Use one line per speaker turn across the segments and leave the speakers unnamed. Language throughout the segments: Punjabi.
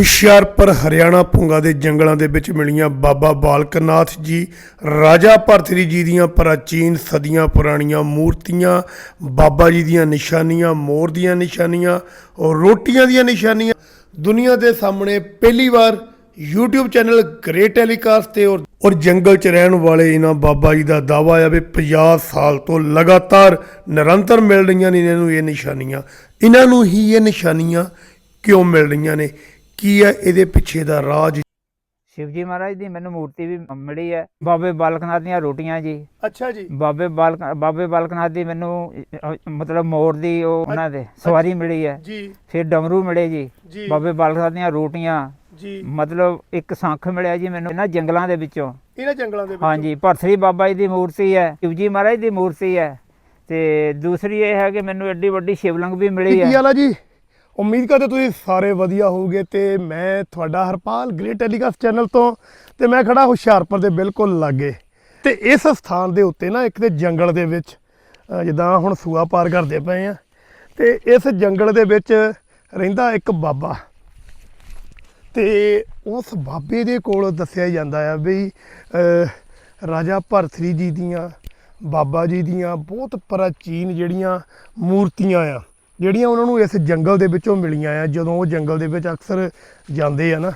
ਹੁਸ਼ਿਆਰਪੁਰ, ਹਰਿਆਣਾ ਭੁੰਗਾ ਦੇ ਜੰਗਲਾਂ ਦੇ ਵਿੱਚ ਮਿਲੀਆਂ ਬਾਬਾ ਬਾਲਕਨਾਥ ਜੀ, ਰਾਜਾ ਭਰਤਰੀ ਜੀ ਦੀਆਂ ਪ੍ਰਾਚੀਨ ਸਦੀਆਂ ਪੁਰਾਣੀਆਂ ਮੂਰਤੀਆਂ, ਬਾਬਾ ਜੀ ਦੀਆਂ ਨਿਸ਼ਾਨੀਆਂ, ਮੋਰ ਦੀਆਂ ਨਿਸ਼ਾਨੀਆਂ, ਔਰ ਰੋਟੀਆਂ ਦੀਆਂ ਨਿਸ਼ਾਨੀਆਂ। ਦੁਨੀਆ ਦੇ ਸਾਹਮਣੇ ਪਹਿਲੀ ਵਾਰ YouTube ਚੈਨਲ ਗ੍ਰੇਟ ਟੈਲੀਕਾਸਟ ਤੇ ਔਰ ਔਰ ਜੰਗਲ 'ਚ ਰਹਿਣ ਵਾਲੇ ਇਹਨਾਂ ਬਾਬਾ ਜੀ ਦਾ ਦਾਵਾ ਆ ਵੀ 50 ਸਾਲ ਤੋਂ ਲਗਾਤਾਰ ਨਿਰੰਤਰ ਮਿਲ ਰਹੀਆਂ ਨੇ ਇਹਨਾਂ ਨੂੰ ਇਹ ਨਿਸ਼ਾਨੀਆਂ। ਇਹਨਾਂ ਨੂੰ ਹੀ ਇਹ ਨਿਸ਼ਾਨੀਆਂ ਕਿਉਂ ਮਿਲ ਰਹੀਆਂ ਨੇ? ਕੀ ਹੈ? ਇਹਦੇ ਪਿੱਛੇ ਦਾ ਰਾਜ
ਸ਼ਿਵਜੀ ਮਹਾਰਾਜ ਦੀ ਮੈਨੂੰ ਮੂਰਤੀ ਵੀ ਮਿਲੀ ਹੈ। ਬਾਬੇ ਬਾਲਕਨਾਥ ਦੀਆਂ ਰੋਟੀਆਂ ਜੀ।
ਅੱਛਾ ਜੀ।
ਬਾਬੇ ਬਾਲਕ ਬਾਬੇ ਬਾਲਕਨਾਥ ਦੀ ਮੈਨੂੰ ਅਹ, ਮਤਲਬ ਮੋਰ ਦੀ ਉਹ ਉਹਨਾਂ ਦੇ ਸਵਾਰੀ ਮਿਲੀ ਹੈ।
ਜੀ।
ਫਿਰ ਡਮਰੂ ਮਿਲੇ ਜੀ।
ਜੀ।
ਬਾਬੇ ਬਾਲਕਨਾਥ ਦੀਆਂ ਰੋਟੀਆਂ।
ਜੀ।
ਮਤਲਬ ਇੱਕ ਸੰਖ ਮਿਲਿਆ ਜੀ ਮੈਨੂੰ ਇਹਨਾਂ ਜੰਗਲਾਂ ਦੇ ਵਿੱਚੋਂ।
ਇਹਨਾਂ ਜੰਗਲਾਂ ਦੇ ਵਿੱਚ।
ਹਾਂਜੀ ਭਰਤਰੀ ਬਾਬਾ ਜੀ ਦੀ ਮੂਰਤੀ ਹੈ। ਸ਼ਿਵਜੀ ਮਹਾਰਾਜ ਦੀ ਮੂਰਤੀ ਹੈ। ਤੇ ਦੂਸਰੀ ਇਹ ਹੈ ਕਿ ਮੈਨੂੰ ਐਡੀ ਵੱਡੀ ਸ਼ਿਵਲਿੰਗ ਵੀ ਮਿਲੀ
ਕੀ
ਹੈ।
ਹਾਲ ਆ ਜੀ? ਉਮੀਦ ਕਰਦੇ ਤੁਸੀਂ ਸਾਰੇ ਵਧੀਆ ਹੋਵੋਗੇ ਤੇ ਮੈਂ ਤੁਹਾਡਾ ਹਰਪਾਲ ਗ੍ਰੇਟ ਟੈਲੀਕਾਸਟ ਚੈਨਲ ਤੋਂ ਤੇ ਮੈਂ ਖੜਾ ਹੁਸ਼ਿਆਰਪੁਰ ਦੇ ਬਿਲਕੁਲ ਲਾਗੇ। ਤੇ ਇਸ ਸਥਾਨ ਦੇ ਉੱਤੇ ਨਾ ਇੱਕ ਤੇ ਜੰਗਲ ਦੇ ਵਿੱਚ ਜਿੱਦਾਂ ਹੁਣ ਸੂਆ ਪਾਰ ਕਰਦੇ ਪਏ ਆ, ਤੇ ਇਸ ਜੰਗਲ ਦੇ ਵਿੱਚ ਰਹਿੰਦਾ ਇੱਕ ਬਾਬਾ। ਤੇ ਉਸ ਬਾਬੇ ਦੇ ਕੋਲ ਦੱਸਿਆ ਜਾਂਦਾ ਆ ਵੀ ਰਾਜਾ ਭਰਤਰੀ ਜੀ ਦੀਆਂ, ਬਾਬਾ ਜੀ ਦੀਆਂ ਬਹੁਤ ਪ੍ਰਾਚੀਨ ਜਿਹੜੀਆਂ ਮੂਰਤੀਆਂ ਆ। ਜਿਹੜੀਆਂ ਉਹਨਾਂ ਨੂੰ ਇਸ ਜੰਗਲ ਦੇ ਵਿੱਚੋਂ ਮਿਲੀਆਂ ਆ ਜਦੋਂ ਉਹ ਜੰਗਲ ਦੇ ਵਿੱਚ ਅਕਸਰ ਜਾਂਦੇ ਆ ਨਾ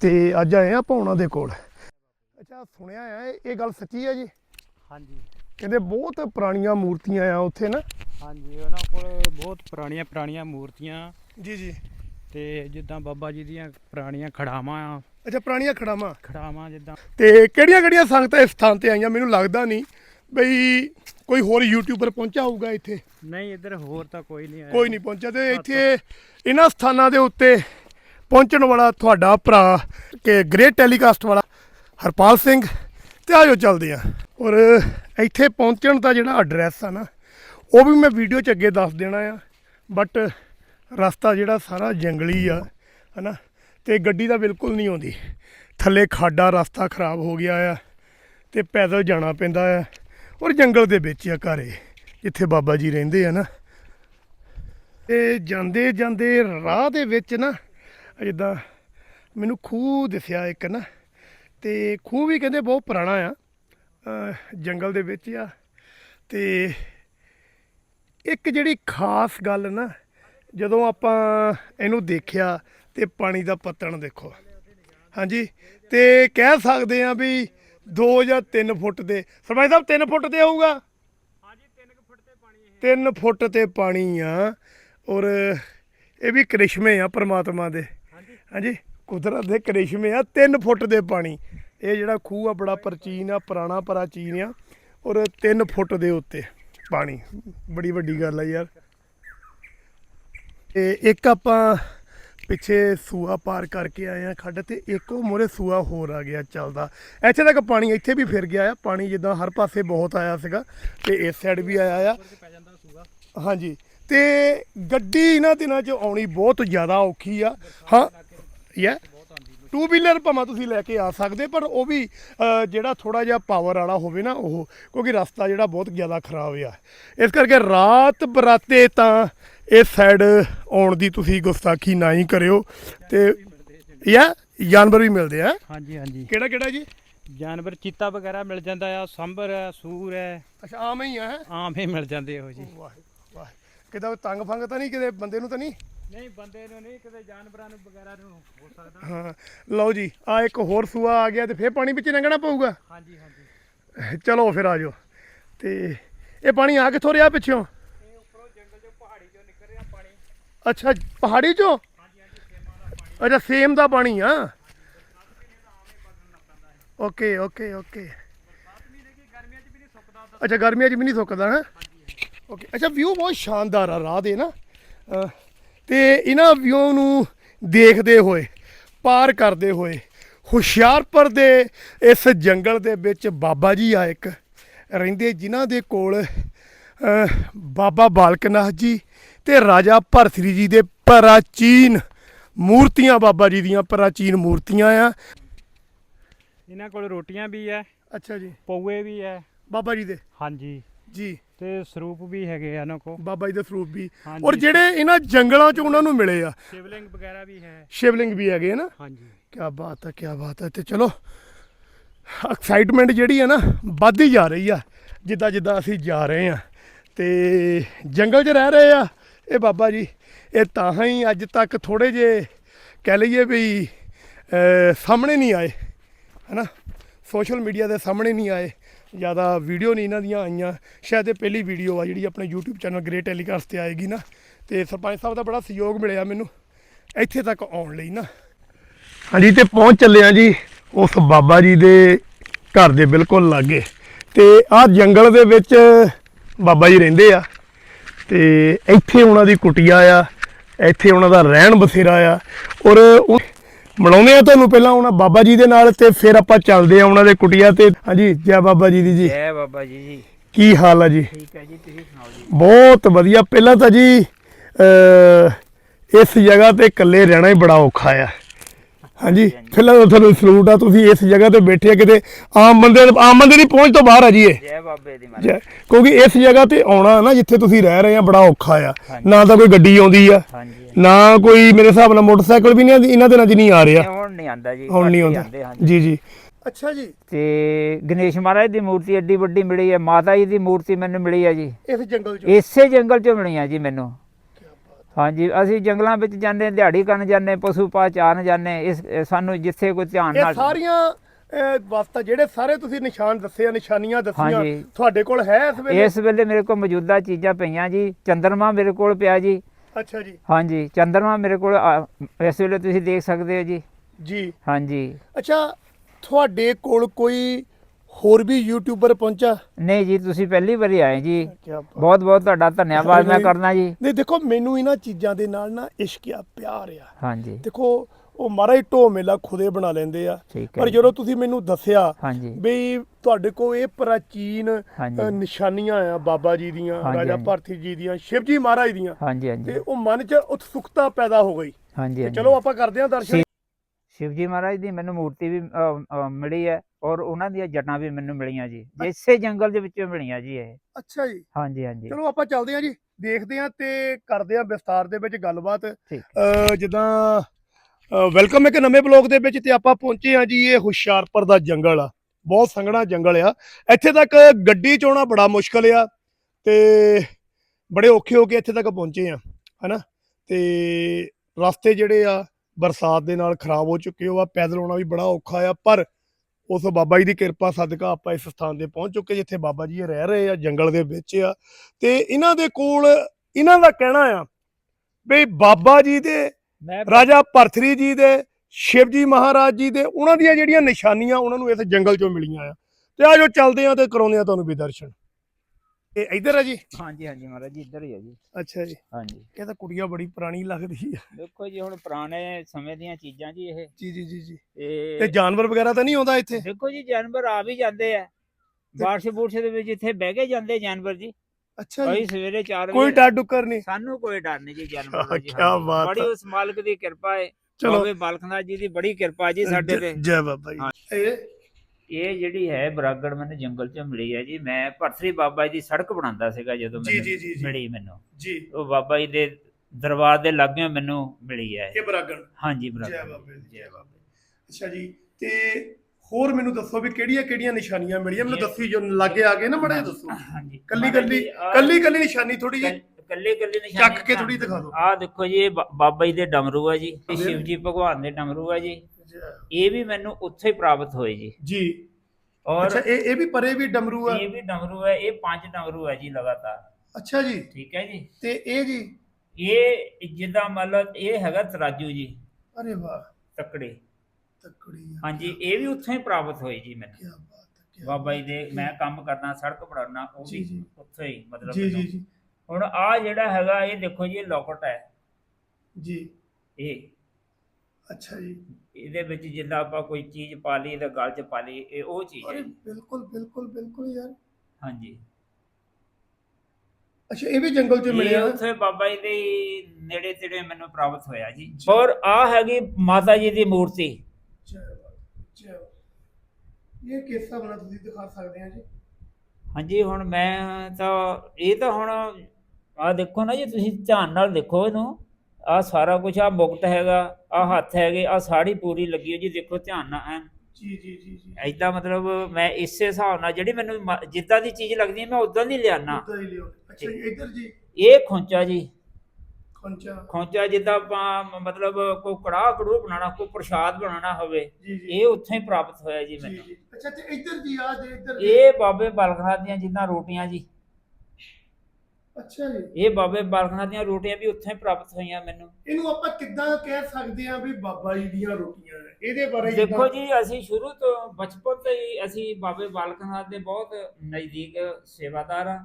ਤੇ ਅੱਜ ਆਏ ਆ ਉਹਨਾਂ ਦੇ ਕੋਲ। ਅੱਛਾ ਸੁਣਿਆ ਆ ਇਹ- ਗੱਲ ਸੱਚੀ ਹੈ ਜੀ?
ਹਾਂਜੀ।
ਕਹਿੰਦੇ ਬਹੁਤ ਪੁਰਾਣੀਆਂ ਮੂਰਤੀਆਂ ਆ ਉੱਥੇ ਨਾ।
ਹਾਂਜੀ ਉਹਨਾਂ ਕੋਲ ਬਹੁਤ ਪੁਰਾਣੀਆਂ ਪੁਰਾਣੀਆਂ ਮੂਰਤੀਆਂ।
ਜੀ ਜੀ।
ਤੇ ਜਿੱਦਾਂ ਬਾਬਾ ਜੀ ਦੀਆਂ ਪੁਰਾਣੀਆਂ ਖੜਾਵਾਂ ਆ।
ਅੱਛਾ ਪੁਰਾਣੀਆਂ ਖੜਾਵਾਂ?
ਖੜਾਵਾਂ ਜਿੱਦਾਂ
ਤੇ ਕਿਹੜੀਆਂ ਕਿਹੜੀਆਂ ਸੰਗਤਾਂ ਇਸ ਸਥਾਨ ਤੇ ਆਈਆਂ? ਮੈਨੂੰ ਲੱਗਦਾ ਨਹੀਂ। ਬਈ ਕੋਈ ਹੋਰ ਯੂਟਿਊਬਰ ਪਹੁੰਚਿਆ ਹੋਊਗਾ ਇੱਥੇ?
ਨਹੀਂ ਇੱਧਰ ਹੋਰ ਤਾਂ ਕੋਈ ਨਹੀਂ ਆਇਆ।
ਕੋਈ ਨਹੀਂ ਪਹੁੰਚਿਆ ਤੇ ਇੱਥੇ ਇਹਨਾਂ ਸਥਾਨਾਂ ਦੇ ਉੱਤੇ ਪਹੁੰਚਣ ਵਾਲਾ ਤੁਹਾਡਾ ਭਰਾ ਕਿ ਗ੍ਰੇਟ ਟੈਲੀਕਾਸਟ ਵਾਲਾ ਹਰਪਾਲ ਸਿੰਘ ਤੇ ਆਜੋ ਚੱਲਦੇ ਆ ਔਰ ਇੱਥੇ ਪਹੁੰਚਣ ਦਾ ਜਿਹੜਾ ਐਡਰੈਸ ਆ ਨਾ ਉਹ ਵੀ ਮੈਂ ਵੀਡੀਓ 'ਚ ਅੱਗੇ ਦੱਸ ਦੇਣਾ ਆ। ਬਟ ਰਸਤਾ ਜਿਹੜਾ ਸਾਰਾ ਜੰਗਲੀ ਆ ਹਨਾ ਤੇ ਗੱਡੀ ਤਾਂ ਬਿਲਕੁਲ ਨਹੀਂ ਆਉਂਦੀ। ਥੱਲੇ ਖਾਡਾ ਰਸਤਾ ਖਰਾਬ ਹੋ ਗਿਆ ਆ ਤੇ ਪੈਦਲ ਜਾਣਾ ਪੈਂਦਾ ਆ। ਔਰ ਜੰਗਲ ਦੇ ਵਿੱਚ ਆ ਘਰ ਜਿੱਥੇ ਬਾਬਾ ਜੀ ਰਹਿੰਦੇ ਆ ਨਾ। ਤੇ ਜਾਂਦੇ ਜਾਂਦੇ ਰਾਹ ਦੇ ਵਿੱਚ ਨਾ, ਜਿੱਦਾਂ ਮੈਨੂੰ ਖੂਹ ਦਿਸਿਆ ਇੱਕ ਨਾ, ਤੇ ਖੂਹ ਵੀ ਕਹਿੰਦੇ ਬਹੁਤ ਪੁਰਾਣਾ ਆ ਜੰਗਲ ਦੇ ਵਿੱਚ ਆ। ਤੇ ਇੱਕ ਜਿਹੜੀ ਖਾਸ ਗੱਲ ਨਾ, ਜਦੋਂ ਆਪਾਂ ਇਹਨੂੰ ਦੇਖਿਆ ਤੇ ਪਾਣੀ ਦਾ ਪੱਤਣ ਦੇਖੋ। ਹਾਂਜੀ, ਤੇ ਕਹਿ ਸਕਦੇ ਆ ਵੀ 2 ਜਾਂ 3 ਫੁੱਟ ਦੇ। ਸਰਪੰਚ ਸਾਹਿਬ 3 ਫੁੱਟ ਤੇ ਹੋਊਗਾ?
ਹਾਂਜੀ 3 ਫੁੱਟ ਤੇ ਪਾਣੀ
3 ਫੁੱਟ ਤੇ ਪਾਣੀ ਆ। ਔਰ ਇਹ ਵੀ ਕਰਿਸ਼ਮੇ ਆ ਪ੍ਰਮਾਤਮਾ ਦੇ। ਹਾਂਜੀ। ਕੁਦਰਤ ਦੇ ਕਰਿਸ਼ਮੇ ਆ 3 ਫੁੱਟ ਦੇ ਪਾਣੀ। ਇਹ ਜਿਹੜਾ ਖੂਹ ਆ ਬੜਾ ਪ੍ਰਾਚੀਨ ਆ ਪੁਰਾਣਾ ਪ੍ਰਾਚੀਨ ਆ। ਔਰ 3 ਫੁੱਟ ਦੇ ਉੱਤੇ ਪਾਣੀ। ਬੜੀ ਵੱਡੀ ਗੱਲ ਆ ਯਾਰ। ਤੇ ਇੱਕ ਆਪਾਂ ਪਿੱਛੇ ਸੂਆ ਪਾਰ ਕਰਕੇ ਆਏ ਆ ਖੱਡ ਤੇ ਇੱਕ ਮੋਰੇ ਸੂਆ ਹੋਰ ਆ ਗਿਆ ਚੱਲਦਾ। ਇੱਥੇ ਤੱਕ ਪਾਣੀ ਇੱਥੇ ਵੀ ਫਿਰ ਗਿਆ ਆ। ਪਾਣੀ ਜਿੱਦਾਂ ਹਰ ਪਾਸੇ ਬਹੁਤ ਆਇਆ ਸੀਗਾ ਤੇ ਇਸ ਸਾਈਡ ਵੀ ਆਇਆ ਆ। ਹਾਂਜੀ। ਤੇ ਗੱਡੀ ਇਹਨਾਂ ਦਿਨਾਂ 'ਚ ਆਉਣੀ ਬਹੁਤ ਜ਼ਿਆਦਾ ਔਖੀ ਆ। ਹਾਂ ਯਾ। ਟੂ ਵੀਲਰ ਭਾਵੇਂ ਤੁਸੀਂ ਲੈ ਕੇ ਆ ਸਕਦੇ ਪਰ ਉਹ ਵੀ ਜਿਹੜਾ ਥੋੜਾ ਜਿਹਾ ਪਾਵਰ ਵਾਲਾ ਹੋਵੇ ਨਾ ਉਹ ਕਿਉਂਕਿ ਰਸਤਾ ਜਿਹੜਾ ਬਹੁਤ ਜ਼ਿਆਦਾ ਖਰਾਬ ਆ। ਇਸ ਕਰਕੇ ਰਾਤ ਬਰਾਤੇ ਤਾਂ ਇਸ ਸਾਈਡ ਆਉਣ ਦੀ ਤੁਸੀਂ ਗੁਸਤਾਖੀ ਨਾ ਹੀ ਕਰਿਓ ਤੇ ਯਾ ਜਾਨਵਰ ਵੀ ਮਿਲਦੇ ਆ।
ਹਾਂਜੀ ਹਾਂਜੀ।
ਕਿਹੜਾ ਕਿਹੜਾ ਜੀ?
ਜਾਨਵਰ ਚੀਤਾ ਵਗੈਰਾ ਮਿਲ ਜਾਂਦਾ ਆ ਸੰਭਰ ਹੈ ਸੂਰ ਹੈ
ਅੱਛਾ ਆਮ ਹੀ ਆ?
ਆਮ ਹੀ ਮਿਲ ਜਾਂਦੇ ਇਹੋ ਜੀ
ਵਾਹ ਵਾਹ। ਕਿਤੇ ਤੰਗ ਫੰਗ ਤਾਂ ਨਹੀਂ ਕਿਤੇ ਬੰਦੇ ਨੂੰ ਤਾਂ ਨਹੀਂ?
ਨਹੀਂ ਬੰਦੇ ਨੂੰ ਨਹੀਂ ਕਿਤੇ ਜਾਨਵਰਾਂ ਨੂੰ ਵਗੈਰਾ ਨੂੰ ਹੋ ਸਕਦਾ।
ਹਾਂ ਲਓ ਜੀ ਆ ਇੱਕ ਹੋਰ ਸੂਆ ਆ ਗਿਆ ਤੇ ਫੇਰ ਪਾਣੀ ਵਿੱਚ ਲੰਘਣਾ ਪਊਗਾ?
ਹਾਂਜੀ ਹਾਂਜੀ।
ਚਲੋ ਫਿਰ ਆ ਜਾਓ। ਤੇ ਇਹ ਪਾਣੀ ਆ ਕਿੱਥੋਂ ਰਿਹਾ ਪਿੱਛੋਂ
ਇਹ ਉੱਪਰੋਂ ਜੰਗਲ ਚੋਂ ਪਹਾੜੀ ਚੋਂ ਨਿਕਲ ਰਿਹਾ ਪਾਣੀ
ਅੱਛਾ ਪਹਾੜੀ ਚੋਂ? ਅੱਛਾ ਸੇਮ ਦਾ ਪਾਣੀ ਆ। Okay okay okay. ਅੱਛਾ ਗਰਮੀਆਂ 'ਚ ਵੀ ਨਹੀਂ ਸੁੱਕਦਾ ਹੈ? ਓਕੇ ਅੱਛਾ ਵਿਊ ਬਹੁਤ ਸ਼ਾਨਦਾਰ ਆ ਰਾਹ ਦੇ ਨਾ। ਅਹ, ਤੇ ਇਹਨਾਂ ਵਿਊ ਨੂੰ ਦੇਖਦੇ ਹੋਏ ਪਾਰ ਕਰਦੇ ਹੋਏ ਹੁਸ਼ਿਆਰਪੁਰ ਦੇ ਇਸ ਜੰਗਲ ਦੇ ਵਿੱਚ ਬਾਬਾ ਜੀ ਆ ਇੱਕ। ਰਹਿੰਦੇ ਜਿਨ੍ਹਾਂ ਦੇ ਕੋਲ ਅਹ, ਬਾਬਾ ਬਾਲਕਨਾਥ ਜੀ ਤੇ ਰਾਜਾ ਭਰਤਰੀ ਜੀ ਦੇ ਪ੍ਰਾਚੀਨ ਮੂਰਤੀਆਂ ਬਾਬਾ ਜੀ ਦੀਆਂ ਪ੍ਰਾਚੀਨ ਮੂਰਤੀਆਂ ਆ।
ਇਹਨਾਂ ਕੋਲ ਰੋਟੀਆਂ ਵੀ ਹੈ
ਅੱਛਾ ਜੀ।
ਪੌਏ ਵੀ ਹੈ।
ਬਾਬਾ ਜੀ ਦੇ?
ਹਾਂਜੀ।
ਜੀ।
ਤੇ ਸਰੂਪ ਵੀ ਹੈਗੇ ਆ ਇਹਨਾਂ ਕੋ
ਬਾਬਾ ਜੀ ਦੇ ਸਰੂਪ ਵੀ।
ਹਾਂਜੀ।
ਔਰ ਜਿਹੜੇ ਇਹਨਾਂ ਜੰਗਲਾਂ 'ਚ ਉਹਨਾਂ ਨੂੰ ਮਿਲੇ ਆ।
ਸ਼ਿਵਲਿੰਗ ਵਗੈਰਾ ਵੀ ਹੈ।
ਸ਼ਿਵਲਿੰਗ ਵੀ ਹੈਗੇ ਆ ਨਾ?
ਹਾਂਜੀ।
ਕੀ ਬਾਤ ਹੈ ਕੀ ਬਾਤ ਹੈ। ਤੇ ਚਲੋ ਐਕਸਾਈਟਮੈਂਟ ਜਿਹੜੀ ਹੈ ਨਾ ਵੱਧਦੀ ਜਾ ਰਹੀ ਆ। ਜਿੱਦਾਂ ਜਿੱਦਾਂ ਅਸੀਂ ਜਾ ਰਹੇ ਆ। ਤੇ ਜੰਗਲ 'ਚ ਰਹਿ ਰਹੇ ਆ। ਇਹ ਬਾਬਾ ਜੀ, ਇਹ ਤਾਂ ਹੀ ਅੱਜ ਤੱਕ ਥੋੜੇ ਜੇ ਕਹਿ ਲਈਏ ਵੀ ਸਾਹਮਣੇ ਨਹੀਂ ਆਏ, ਹਨਾ? ਸੋਸ਼ਲ ਮੀਡੀਆ ਦੇ ਸਾਹਮਣੇ ਨਹੀਂ ਆਏ, ਜ਼ਿਆਦਾ ਵੀਡੀਓ ਨਹੀਂ ਇਹਨਾਂ ਦੀਆਂ ਆਈਆਂ। ਸ਼ਾਇਦ ਇਹ ਪਹਿਲੀ ਵੀਡੀਓ ਆ ਜਿਹੜੀ ਆਪਣੇ YouTube ਚੈਨਲ ਗ੍ਰੇਟ ਟੈਲੀਕਾਸਟ ਤੇ ਆਏਗੀ ਨਾ। ਤੇ ਸਰਪੰਚ ਸਾਹਿਬ ਦਾ ਬੜਾ ਸਹਿਯੋਗ ਮਿਲਿਆ ਮੈਨੂੰ, ਇੱਥੇ ਤੱਕ ਆਉਣ ਲਈ ਨਾ। ਹਾਂਜੀ, ਤੇ ਪਹੁੰਚ ਚੱਲੇ ਆ ਜੀ, ਉਸ ਬਾਬਾ ਜੀ ਦੇ ਘਰ ਦੇ ਬਿਲਕੁਲ ਲਾਗੇ। ਤੇ ਆਹ ਜੰਗਲ ਦੇ ਵਿੱਚ ਬਾਬਾ ਜੀ ਰਹਿੰਦੇ ਆ। ਤੇ ਇੱਥੇ ਉਹਨਾਂ ਦੀ ਕੁਟੀਆ ਆ ਇੱਥੇ ਉਹਨਾਂ ਦਾ ਰਹਿਣ ਬਸੇਰਾ ਆ। ਔਰ ਮਿਲਾਉਂਦੇ ਆ ਤੁਹਾਨੂੰ ਪਹਿਲਾਂ ਉਹਨਾਂ ਬਾਬਾ ਜੀ ਦੇ ਨਾਲ ਤੇ ਫਿਰ ਆਪਾਂ ਚੱਲਦੇ ਆ ਉਹਨਾਂ ਦੇ ਕੁਟੀਆ ਤੇ। ਹਾਂਜੀ ਜੈ ਬਾਬਾ ਜੀ ਦੀ ਜੀ।
ਜੈ ਬਾਬਾ ਜੀ ਜੀ
ਕੀ ਹਾਲ ਆ ਜੀ?
ਠੀਕ ਹੈ ਜੀ ਤੁਸੀਂ ਸੁਣਾਓ ਜੀ?
ਬਹੁਤ ਵਧੀਆ। ਪਹਿਲਾਂ ਤਾਂ ਜੀ ਇਸ ਜਗ੍ਹਾ ਤੇ ਇਕੱਲੇ ਰਹਿਣਾ ਹੀ ਬੜਾ ਔਖਾ ਆ। ਹਾਂਜੀ ਤਾਂ ਤੁਹਾਨੂੰ ਸਲੂਟ ਆ ਤੁਸੀਂ ਇਸ ਜਗ੍ਹਾ ਤੇ ਬੈਠੇ ਆ ਕਿਤੇ ਆਮ ਬੰਦੇ ਆਮ ਬੰਦੇ ਦੀ ਪਹੁੰਚ ਤੋਂ ਬਾਹਰ ਆ ਜੀ ਇਹ।
ਜੈ ਬਾਬੇ ਦੀ ਮਾਤਾ
ਕਿਉਂਕਿ ਇਸ ਜਗ੍ਹਾ ਤੇ ਆਉਣਾ ਨਾ ਜਿੱਥੇ ਤੁਸੀਂ ਰਹਿ ਰਹੇ ਆ ਬੜਾ ਔਖਾ ਆ। ਨਾ ਤਾਂ ਕੋਈ ਗੱਡੀ ਆਉਂਦੀ ਆ ਨਾ ਕੋਈ ਮੇਰੇ ਹਿਸਾਬ ਨਾਲ ਮੋਟਰਸਾਈਕਲ ਵੀ ਨਹੀਂ ਇਹਨਾਂ ਦਿਨਾਂ 'ਚ ਨਹੀਂ ਆ ਰਿਹਾ।
ਹੁਣ ਨਹੀਂ ਆਂਦਾ ਜੀ
ਹੁਣ ਨਹੀਂ ਆਉਂਦਾ। ਜੀ ਜੀ। ਅੱਛਾ ਜੀ।
ਤੇ ਗਣੇਸ਼ ਮਹਾਰਾਜ ਦੀ ਮੂਰਤੀ ਐਡੀ ਵੱਡੀ ਮਿਲੀ ਹੈ ਮਾਤਾ ਜੀ ਦੀ ਮੂਰਤੀ ਮੈਨੂੰ ਮਿਲੀ ਹੈ ਜੀ।
ਇਸ ਜੰਗਲ 'ਚ।
ਇਸੇ ਜੰਗਲ ਚੋਂ ਮਿਲੀ ਹੈ ਜੀ ਮੈਨੂੰ। ਹਾਂਜੀ ਅਸੀਂ ਜੰਗਲਾਂ ਵਿੱਚ ਜਾਂਦੇ ਦਿਹਾੜੀ ਕਰਨ ਜਾਂਦੇ ਪਸ਼ੂ ਪਾ ਚਾਰਨ ਜਾਂਦੇ ਇਸ ਇਹ ਸਾਨੂੰ ਜਿੱਥੇ ਕੋਈ ਧਿਆਨ
ਇਹ
ਨਾਲ
ਸਾਰੀਆਂ ਅਹ, ਵਸਤਾਂ ਜਿਹੜੇ ਸਾਰੇ ਤੁਸੀਂ ਨਿਸ਼ਾਨ ਦੱਸੇ ਆ ਨਿਸ਼ਾਨੀਆਂ ਦੱਸੀਆਂ। ਤੁਹਾਡੇ ਕੋਲ ਹੈ ਇਸ ਵੇਲੇ?
ਇਸ ਵੇਲੇ ਮੇਰੇ ਕੋਲ ਮੌਜੂਦਾ ਚੀਜ਼ਾਂ ਪਈਆਂ ਜੀ ਚੰਦਰਮਾ ਮੇਰੇ ਕੋਲ ਪਿਆ ਜੀ।
ਅੱਛਾ ਜੀ।
ਹਾਂਜੀ ਚੰਦਰਮਾ ਮੇਰੇ ਕੋਲ ਇਸ ਵੇਲੇ ਤੁਸੀਂ ਦੇਖ ਸਕਦੇ ਹੋ ਜੀ।
ਜੀ।
ਹਾਂਜੀ।
ਅੱਛਾ ਤੁਹਾਡੇ ਕੋਲ ਕੋਈ ਹੋਰ ਵੀ ਯੂਟਿਊਬਰ ਪਹੁੰਚਾ?
ਨਹੀਂ ਜੀ ਤੁਸੀਂ ਪਹਿਲੀ ਵਾਰੀ ਆਏ ਜੀ। ਬਹੁਤ ਬਹੁਤ ਤੁਹਾਡਾ ਧੰਨਵਾਦ ਮੈਂ। ਕਰਨਾ ਜੀ।
ਨਹੀਂ ਦੇਖੋ ਮੈਨੂੰ ਇਹਨਾਂ ਚੀਜ਼ਾਂ ਦੇ ਨਾਲ ਨਾ ਇਸ਼ਕ ਆ ਪਿਆਰ ਆ।
ਹਾਂਜੀ।
ਦੇਖੋ ਉਹ ਮਹਾਰਾਜ ਢੋ ਮੇਲਾ ਖੁਦੇ ਬਣਾ ਲੈਂਦੇ ਆ।
ਹੈ
ਪਰ
ਜੀ।
ਜਦੋਂ ਤੁਸੀਂ ਮੈਨੂੰ ਦੱਸਿਆ ਵੀ ਤੁਹਾਡੇ ਕੋਲ ਇਹ ਪ੍ਰਾਚੀਨ ਨਿਸ਼ਾਨੀਆਂ ਆ ਬਾਬਾ ਜੀ ਦੀਆਂ ਰਾਜਾ। ਭਰਤੀ ਜੀ ਦੀਆਂ ਸ਼ਿਵਜੀ ਮਹਾਰਾਜ ਦੀਆਂ ਤੇ ਉਹ ਮਨ 'ਚ ਉਤਸੁਕਤਾ ਪੈਦਾ ਹੋ ਗਈ।
ਹਾਂਜੀ।
ਚਲੋ ਆਪਾਂ ਕਰਦੇ ਹਾਂ ਦਰਸ਼ਨ।
ਸ਼ਿਵਜੀ ਮਹਾਰਾਜ ਦੀ ਮੈਨੂੰ ਮੂਰਤੀ ਵੀ ਮਿਲੀ ਹੈ ਔਰ ਉਹਨਾਂ ਦੀਆਂ ਜਟਾਂ ਵੀ ਮੈਨੂੰ ਮਿਲੀਆਂ ਜੀ। ਇਸੇ ਜੰਗਲ ਦੇ ਵਿੱਚੋਂ ਮਿਲੀਆਂ ਜੀ ਇਹ।
ਅੱਛਾ ਜੀ।
ਹਾਂਜੀ ਹਾਂਜੀ।
ਚਲੋ ਆਪਾਂ ਚੱਲਦੇ ਹਾਂ ਜੀ ਦੇਖਦੇ ਹਾਂ ਤੇ ਕਰਦੇ ਹਾਂ ਵਿਸਤਾਰ ਦੇ ਵਿੱਚ ਗੱਲਬਾਤ। ਜਿੱਦਾਂ ਵੈਲਕਮ ਇੱਕ ਨਵੇਂ ਬਲੌਗ ਦੇ ਵਿੱਚ ਤੇ ਆਪਾਂ ਪਹੁੰਚੇ ਆ ਜੀ ਇਹ ਹੁਸ਼ਿਆਰਪੁਰ ਦਾ ਜੰਗਲ ਆ। ਬਹੁਤ ਸੰਘਣਾ ਜੰਗਲ ਆ। ਇੱਥੇ ਤੱਕ ਗੱਡੀ ਚੋਣਾ ਬੜਾ ਮੁਸ਼ਕਲ ਆ ਤੇ ਬੜੇ ਔਖੇ ਹੋ ਕੇ ਇੱਥੇ ਤੱਕ ਪਹੁੰਚੇ ਆ ਹਨਾ? ਤੇ ਰਸਤੇ ਜਿਹੜੇ ਆ ਬਰਸਾਤ ਦੇ ਨਾਲ ਖਰਾਬ ਹੋ ਚੁੱਕੇ ਹੋ ਆ ਪੈਦਲ ਆਉਣਾ ਵੀ ਬੜਾ ਔਖਾ ਆ ਪਰ ਉਸ ਬਾਬਾ ਜੀ ਦੀ ਕਿਰਪਾ ਸਦਕਾ ਆਪਾਂ ਇਸ ਸਥਾਨ ਤੇ ਪਹੁੰਚ ਚੁੱਕੇ ਜਿੱਥੇ ਬਾਬਾ ਜੀ ਰਹਿ ਰਹੇ ਆ ਜੰਗਲ ਦੇ ਵਿੱਚ ਆ। ਤੇ ਇਹਨਾਂ ਦੇ ਕੋਲ ਇਹਨਾਂ ਦਾ ਕਹਿਣਾ ਆ ਵੀ ਬਾਬਾ ਜੀ ਦੇ ਰਾਜਾ ਭਰਥਰੀ ਜੀ ਦੇ ਸ਼ਿਵ ਜੀ ਮਹਾਰਾਜ ਜੀ ਦੇ ਉਹਨਾਂ ਦੀਆਂ ਜਿਹੜੀਆਂ ਨਿਸ਼ਾਨੀਆਂ ਉਹਨਾਂ ਨੂੰ ਇਸ ਜੰਗਲ ਚੋਂ ਮਿਲੀਆਂ ਆ। ਤੇ ਆ ਜੋ ਚੱਲਦੇ ਆ ਤੇ ਕਰਾਉਂਦੇ ਆ ਤੁਹਾਨੂੰ ਵੀ ਦਰਸ਼ਨ ਇਹ ਇੱਧਰ ਆ ਜੀ?
ਹਾਂਜੀ ਹਾਂਜੀ ਮਹਾਰਾਜ ਜੀ ਇੱਧਰ ਹੀ ਹੈ ਜੀ।
ਅੱਛਾ ਜੀ।
ਹਾਂਜੀ।
ਇਹ ਤਾਂ ਕੁੜੀਆਂ ਬੜੀ ਪੁਰਾਣੀ ਲੱਗਦੀ ਆ।
ਦੇਖੋ ਜੀ ਹੁਣ ਪੁਰਾਣੇ ਸਮੇਂ ਦੀਆਂ ਚੀਜ਼ਾਂ ਜੀ ਇਹ।
ਜੀ ਜੀ ਜੀ ਜੀ। ਤੇ
ਤੇ
ਜਾਨਵਰ ਵਗੈਰਾ ਤਾਂ ਨਹੀਂ ਆਉਂਦਾ ਇੱਥੇ?
ਦੇਖੋ ਜੀ ਜਾਨਵਰ ਆ ਵੀ ਜਾਂਦੇ ਆ। ਬਾਰਿਸ਼ ਬੂਰਸ਼ ਦੇ ਵਿੱਚ ਇੱਥੇ ਬਹਿ ਕੇ ਜਾਂਦੇ ਜਾਨਵਰ ਜੀ।
ਅੱਛਾ ਜੀ।
ਸਵੇਰੇ 4
ਕੋਈ
ਵਜੇ
ਡਰ ਡੁੱਕਰ ਨਹੀਂ।
ਸਾਨੂੰ ਕੋਈ ਡਰ ਨਹੀਂ ਜੀ ਜਾਨਵਰ ਦਾ ਜੀ ਹਾਂਜੀ।
ਬਾਤ
ਬੜੀ
ਆ।
ਉਸ ਮਾਲਕ ਦੀ ਕਿਰਪਾ ਹੈ।
ਚਲੋ।
ਬਾਲਕਨਾਥ ਜੀ ਦੀ ਬੜੀ ਕਿਰਪਾ ਜੀ ਸਾਡੇ ਤੇ।
ਜੈ ਬਾਬਾ ਜੀ। ਇਹ
ਇਹ ਜਿਹੜੀ ਹੈ ਬਰਾਗੜ ਮੈਨੂੰ ਜੰਗਲ ਚੋਂ ਮਿਲੀ ਹੈ ਜੀ। ਮੈਂ ਭਰਤਰੀ ਬਾਬਾ ਜੀ ਦੀ ਸੜਕ ਬਣਾਉਂਦਾ ਸੀਗਾ ਜਦੋਂ
ਜੀ, ਜੀ, ਜੀ,
ਮੈਨੂੰ
ਜੀ।
ਮਿਲੀ ਮੈਨੂੰ।
ਜੀ।
ਉਹ ਬਾਬਾ ਜੀ ਦੇ ਦਰਬਾਰ ਦੇ ਲਾਗੇ ਮੈਨੂੰ ਮਿਲੀ ਹੈ।
ਇਹ ਬਰਾਗਣ
ਹਾਂਜੀ
ਜੈ
ਬਰਾਗੜ
ਬਾਬੇ ਦੀ, ਜੈ ਬਾਬੇ ਅੱਛਾ ਜੀ ਤੇ ਹੋਰ ਮੈਨੂੰ ਦੱਸੋ ਵੀ ਕਿਹੜੀਆਂ ਕਿਹੜੀਆਂ ਨਿਸ਼ਾਨੀਆਂ ਮਿਲੀਆਂ? ਮੈਨੂੰ
ਜੀ।
ਦੱਸੀ ਜੋ ਲਾਗੇ ਆ ਗਏ ਨਾ ਮੜੇ ਦੱਸੋ।
ਹਾਂਜੀ।
ਕੱਲੀ ਕੱਲੀ ਕੱਲੀ ਕੱਲੀ ਨਿਸ਼ਾਨੀ ਥੋੜੀ ਜਿਹੀ?
ਕੱਲੇ ਕੱਲੇ ਨਿਸ਼ਾਨੀ
ਚੱਕ ਕੇ ਥੋੜੀ ਦਿਖਾ ਦਿਓ।
ਆਹ ਦੇਖੋ ਜੀ ਇਹ ਬਾ- ਬਾਬਾ ਜੀ ਦੇ ਡਮਰੂ ਹੈ ਜੀ
ਅਬੇ।
ਸ਼ਿਵ ਜੀ ਭਗਵਾਨ ਦੇ ਡਮਰੂ ਹੈ ਜੀ। ਇਹ ਵੀ ਮੈਨੂੰ ਉੱਥੇ ਹੀ ਪ੍ਰਾਪਤ ਹੋਏ ਜੀ।
ਜੀ।
ਔਰ
ਅੱਛਾ ਇਹ ਇਹ ਵੀ ਪਰੇ ਵੀ ਡਮਰੂ ਆ?
ਇਹ ਵੀ ਡਮਰੂ ਹੈ ਇਹ ਪੰਜ ਡਮਰੂ ਹੈ ਜੀ ਲਗਾਤਾਰ।
ਅੱਛਾ ਜੀ।
ਠੀਕ ਹੈ ਜੀ।
ਤੇ ਇਹ ਜੀ?
ਇਹ ਜਿੱਦਾਂ ਮਤਲਬ ਇਹ ਹੈਗਾ ਤਰਾਜੂ ਜੀ।
ਅਰੇ ਵਾਹ।
ਤਕੜੇ।
ਤੱਕੜੀ
ਹਾਂਜੀ ਇਹ ਵੀ ਉੱਥੋਂ ਹੀ ਪ੍ਰਾਪਤ ਹੋਏ ਜੀ ਮੈਨੂੰ।
ਕੀ ਬਾਤ ਹੈ ਕਿਆ
ਬਾਬਾ ਜੀ ਦੇ ਮੈਂ ਕੰਮ ਕਰਨਾ ਸੜਕ ਬਣਾਉਣਾ ਉਹ ਵੀ। ਉੱਥੋਂ ਹੀ ਮਤਲਬ
ਜੀ ਜੀ
ਹੁਣ ਆ ਜਿਹੜਾ ਹੈਗਾ ਇਹ ਦੇਖੋ ਜੀ ਇਹ ਲੋਕਟ ਹੈ।
ਜੀ।
ਇਹ
ਅੱਛਾ ਜੀ।
ਇਹਦੇ ਵਿੱਚ ਜਿੱਦਾਂ ਆਪਾਂ ਕੋਈ ਚੀਜ਼ ਪਾ ਲਈ ਤੇ ਗਲ 'ਚ ਪਾ ਲਈ ਇਹ ਉਹ ਚੀਜ਼ ਹੈ
ਅਰੇ। ਬਿਲਕੁਲ ਬਿਲਕੁਲ ਬਿਲਕੁਲ ਯਾਰ।
ਹਾਂਜੀ।
ਅੱਛਾ ਇਹ ਵੀ ਜੰਗਲ ਚ
ਇਹ
ਮਿਲਿਆ
ਉੱਥੇ ਬਾਬਾ ਜੀ ਦੇ ਨੇੜੇ ਤੇੜੇ ਮੈਨੂੰ ਪ੍ਰਾਪਤ ਹੋਇਆ ਜੀ। ਔਰ ਆ ਹੈਗੀ ਮਾਤਾ ਜੀ ਦੀ ਮੂਰਤੀ।
ਜੈ ਬਾਬਾ, ਜੈ ਬਾਬਾ। ਇਹ ਕਿਸ ਹਿਸਾਬ ਨਾਲ ਤੁਸੀਂ ਦਿਖਾ ਸਕਦੇ ਆ ਜੀ?
ਹਾਂਜੀ ਹੁਣ ਮੈਂ ਤਾਂ ਇਹ ਤਾਂ ਹੁਣ ਆ ਦੇਖੋ ਨਾ ਜੀ ਤੁਸੀਂ ਧਿਆਨ ਨਾਲ ਦੇਖੋ ਇਹਨੂੰ। ਆ ਸਾਰਾ ਕੁਝ ਆ ਮੁਕਤ ਹੈਗਾ। ਆ ਹੱਥ ਹੈਗੇ ਆ ਸਾੜੀ ਪੂਰੀ ਲੱਗੀ ਹੈ ਜੀ ਦੇਖੋ ਧਿਆਨ ਨਾਲ ਐਨ।
ਜੀ ਜੀ ਜੀ ਜੀ।
ਐਦਾਂ ਮਤਲਬ ਮੈਂ ਇਸੇ ਹਿਸਾਬ ਨਾਲ ਜਿਹੜੀ ਮੈਨੂੰ ਮ- ਜਿੱਦਾਂ ਦੀ ਚੀਜ਼ ਲੱਗਦੀ ਹੈ ਮੈਂ ਉਦਾਂ ਦੀ ਲਿਆਣਾ
ਉੱਦਾਂ ਹੀ ਲਿਓ। ਅੱਛਾ ਜੀ। ਇੱਧਰ ਜੀ।
ਇਹ ਖੁੰਚਾ ਜੀ।
ਖੰਚਾ।
ਖੁੰਚਾ ਜਿੱਦਾਂ ਆਪਾਂ ਮ- ਮਤਲਬ ਕੋਈ ਕੜਾਹ ਕੜੂ ਬਣਾਉਣਾ ਕੋਈ ਪ੍ਰਸ਼ਾਦ ਬਣਾਉਣਾ ਹੋਵੇ
ਜੀ ਜੀ।
ਇਹ ਉੱਥੋਂ ਹੀ ਪ੍ਰਾਪਤ ਹੋਇਆ ਜੀ
ਜੀ
ਮੈਨੂੰ।
ਜੀ ਅੱਛਾ ਤੇ ਇੱਧਰ ਜੀ ਆ ਦੇ ਇੱਧਰ।
ਇਹ ਬਾਬੇ ਬਲਖਨਾਥ ਦੀਆਂ ਜਿੱਦਾਂ ਰੋਟੀਆਂ ਜੀ।
ਅੱਛਾ ਜੀ।
ਇਹ ਬਾਬੇ ਬਲਖਨਾਥ ਦੀਆਂ ਰੋਟੀਆਂ ਵੀ ਉੱਥੋਂ ਪ੍ਰਾਪਤ ਹੋਈਆਂ ਮੈਨੂੰ।
ਇਹਨੂੰ ਆਪਾਂ ਕਿੱਦਾਂ ਕਹਿ ਸਕਦੇ ਆ ਵੀ ਬਾਬਾ ਜੀ ਦੀਆਂ ਰੋਟੀਆਂ ਨੇ? ਇਹਦੇ ਬਾਰੇ
ਦੇਖੋ ਜੀ ਅਸੀਂ ਸ਼ੁਰੂ ਤੋਂ ਬਚਪਨ ਤੋਂ ਹੀ ਅਸੀਂ ਬਾਬੇ ਬਾਲਕਨਾਥ ਦੇ ਬਹੁਤ ਨਜ਼ਦੀਕ ਸੇਵਾਦਾਰ ਆ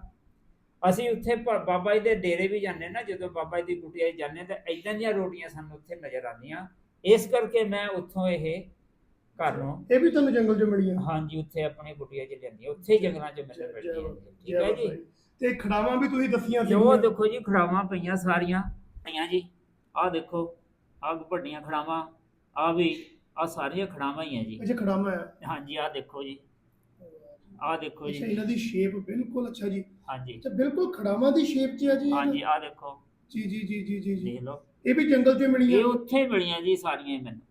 ਅਸੀਂ ਉੱਥੇ ਪ- ਬਾਬਾ ਜੀ ਦੇ ਡੇਰੇ ਵੀ ਜਾਂਦੇ ਨਾ ਜਦੋਂ ਬਾਬਾ ਜੀ ਦੀ ਕੁਟੀਆ ਜਾਂਦੇ ਤਾਂ ਇਦਾਂ ਦੀਆਂ ਰੋਟੀਆਂ ਸਾਨੂੰ ਉੱਥੇ ਨਜ਼ਰ ਆਉਂਦੀਆਂ। ਇਸ ਕਰਕੇ ਮੈਂ ਉੱਥੋਂ ਇਹ ਘਰ ਨੂੰ
ਇਹ ਵੀ ਤੁਹਾਨੂੰ ਜੰਗਲ 'ਚ ਮਿਲੀਆਂ?
ਹਾਂਜੀ ਉੱਥੇ ਆਪਣੀ ਕੁਟੀਆ 'ਚ ਲਿਆਂਦੀ ਉੱਥੇ ਹੀ ਜੰਗਲਾਂ 'ਚ ਜੀ। ਠੀਕ ਹੈ ਜੀ।
ਤੇ ਖੜਾਵਾਂ ਵੀ ਤੁਸੀਂ ਦੱਸੀਆਂ
ਜੋ
ਸੀਗੀਆਂ।
ਦੇਖੋ ਜੀ ਖੜਾਵਾਂ ਪਈਆਂ ਸਾਰੀਆਂ। ਪਈਆਂ ਜੀ। ਆਹ ਦੇਖੋ ਆਹ ਵੱਡੀਆਂ ਖੜਾਵਾਂ। ਆ ਵੀ ਆ ਸਾਰੀਆਂ ਖੜਾਵਾਂ ਹੀ ਆ ਜੀ।
ਅੱਛਾ ਖੜਾਵਾਂ ਆ।
ਹਾਂਜੀ ਆਹ ਦੇਖੋ ਜੀ। ਆਹ ਦੇਖੋ
ਅੱਛਾ
ਜੀ
ਇਹਨਾਂ ਦੀ ਸ਼ੇਪ ਬਿਲਕੁਲ ਅੱਛਾ ਜੀ।
ਹਾਂਜੀ।
ਅੱਛਾ ਬਿਲਕੁਲ ਖੜਾਵਾਂ ਦੀ ਸ਼ੇਪ 'ਚ ਆ ਜੀ?
ਹਾਂਜੀ ਆਹ ਦੇਖੋ।
ਜੀ ਜੀ ਜੀ ਜੀ ਜੀ ਜੀ।
ਦੇਖ ਲਓ।
ਇਹ ਵੀ ਜੰਗਲ 'ਚ ਮਿਲੀਆਂ
ਇਹ ਉੱਥੇ ਮਿਲੀਆਂ ਜੀ ਸਾਰੀਆਂ ਮੈਨੂੰ।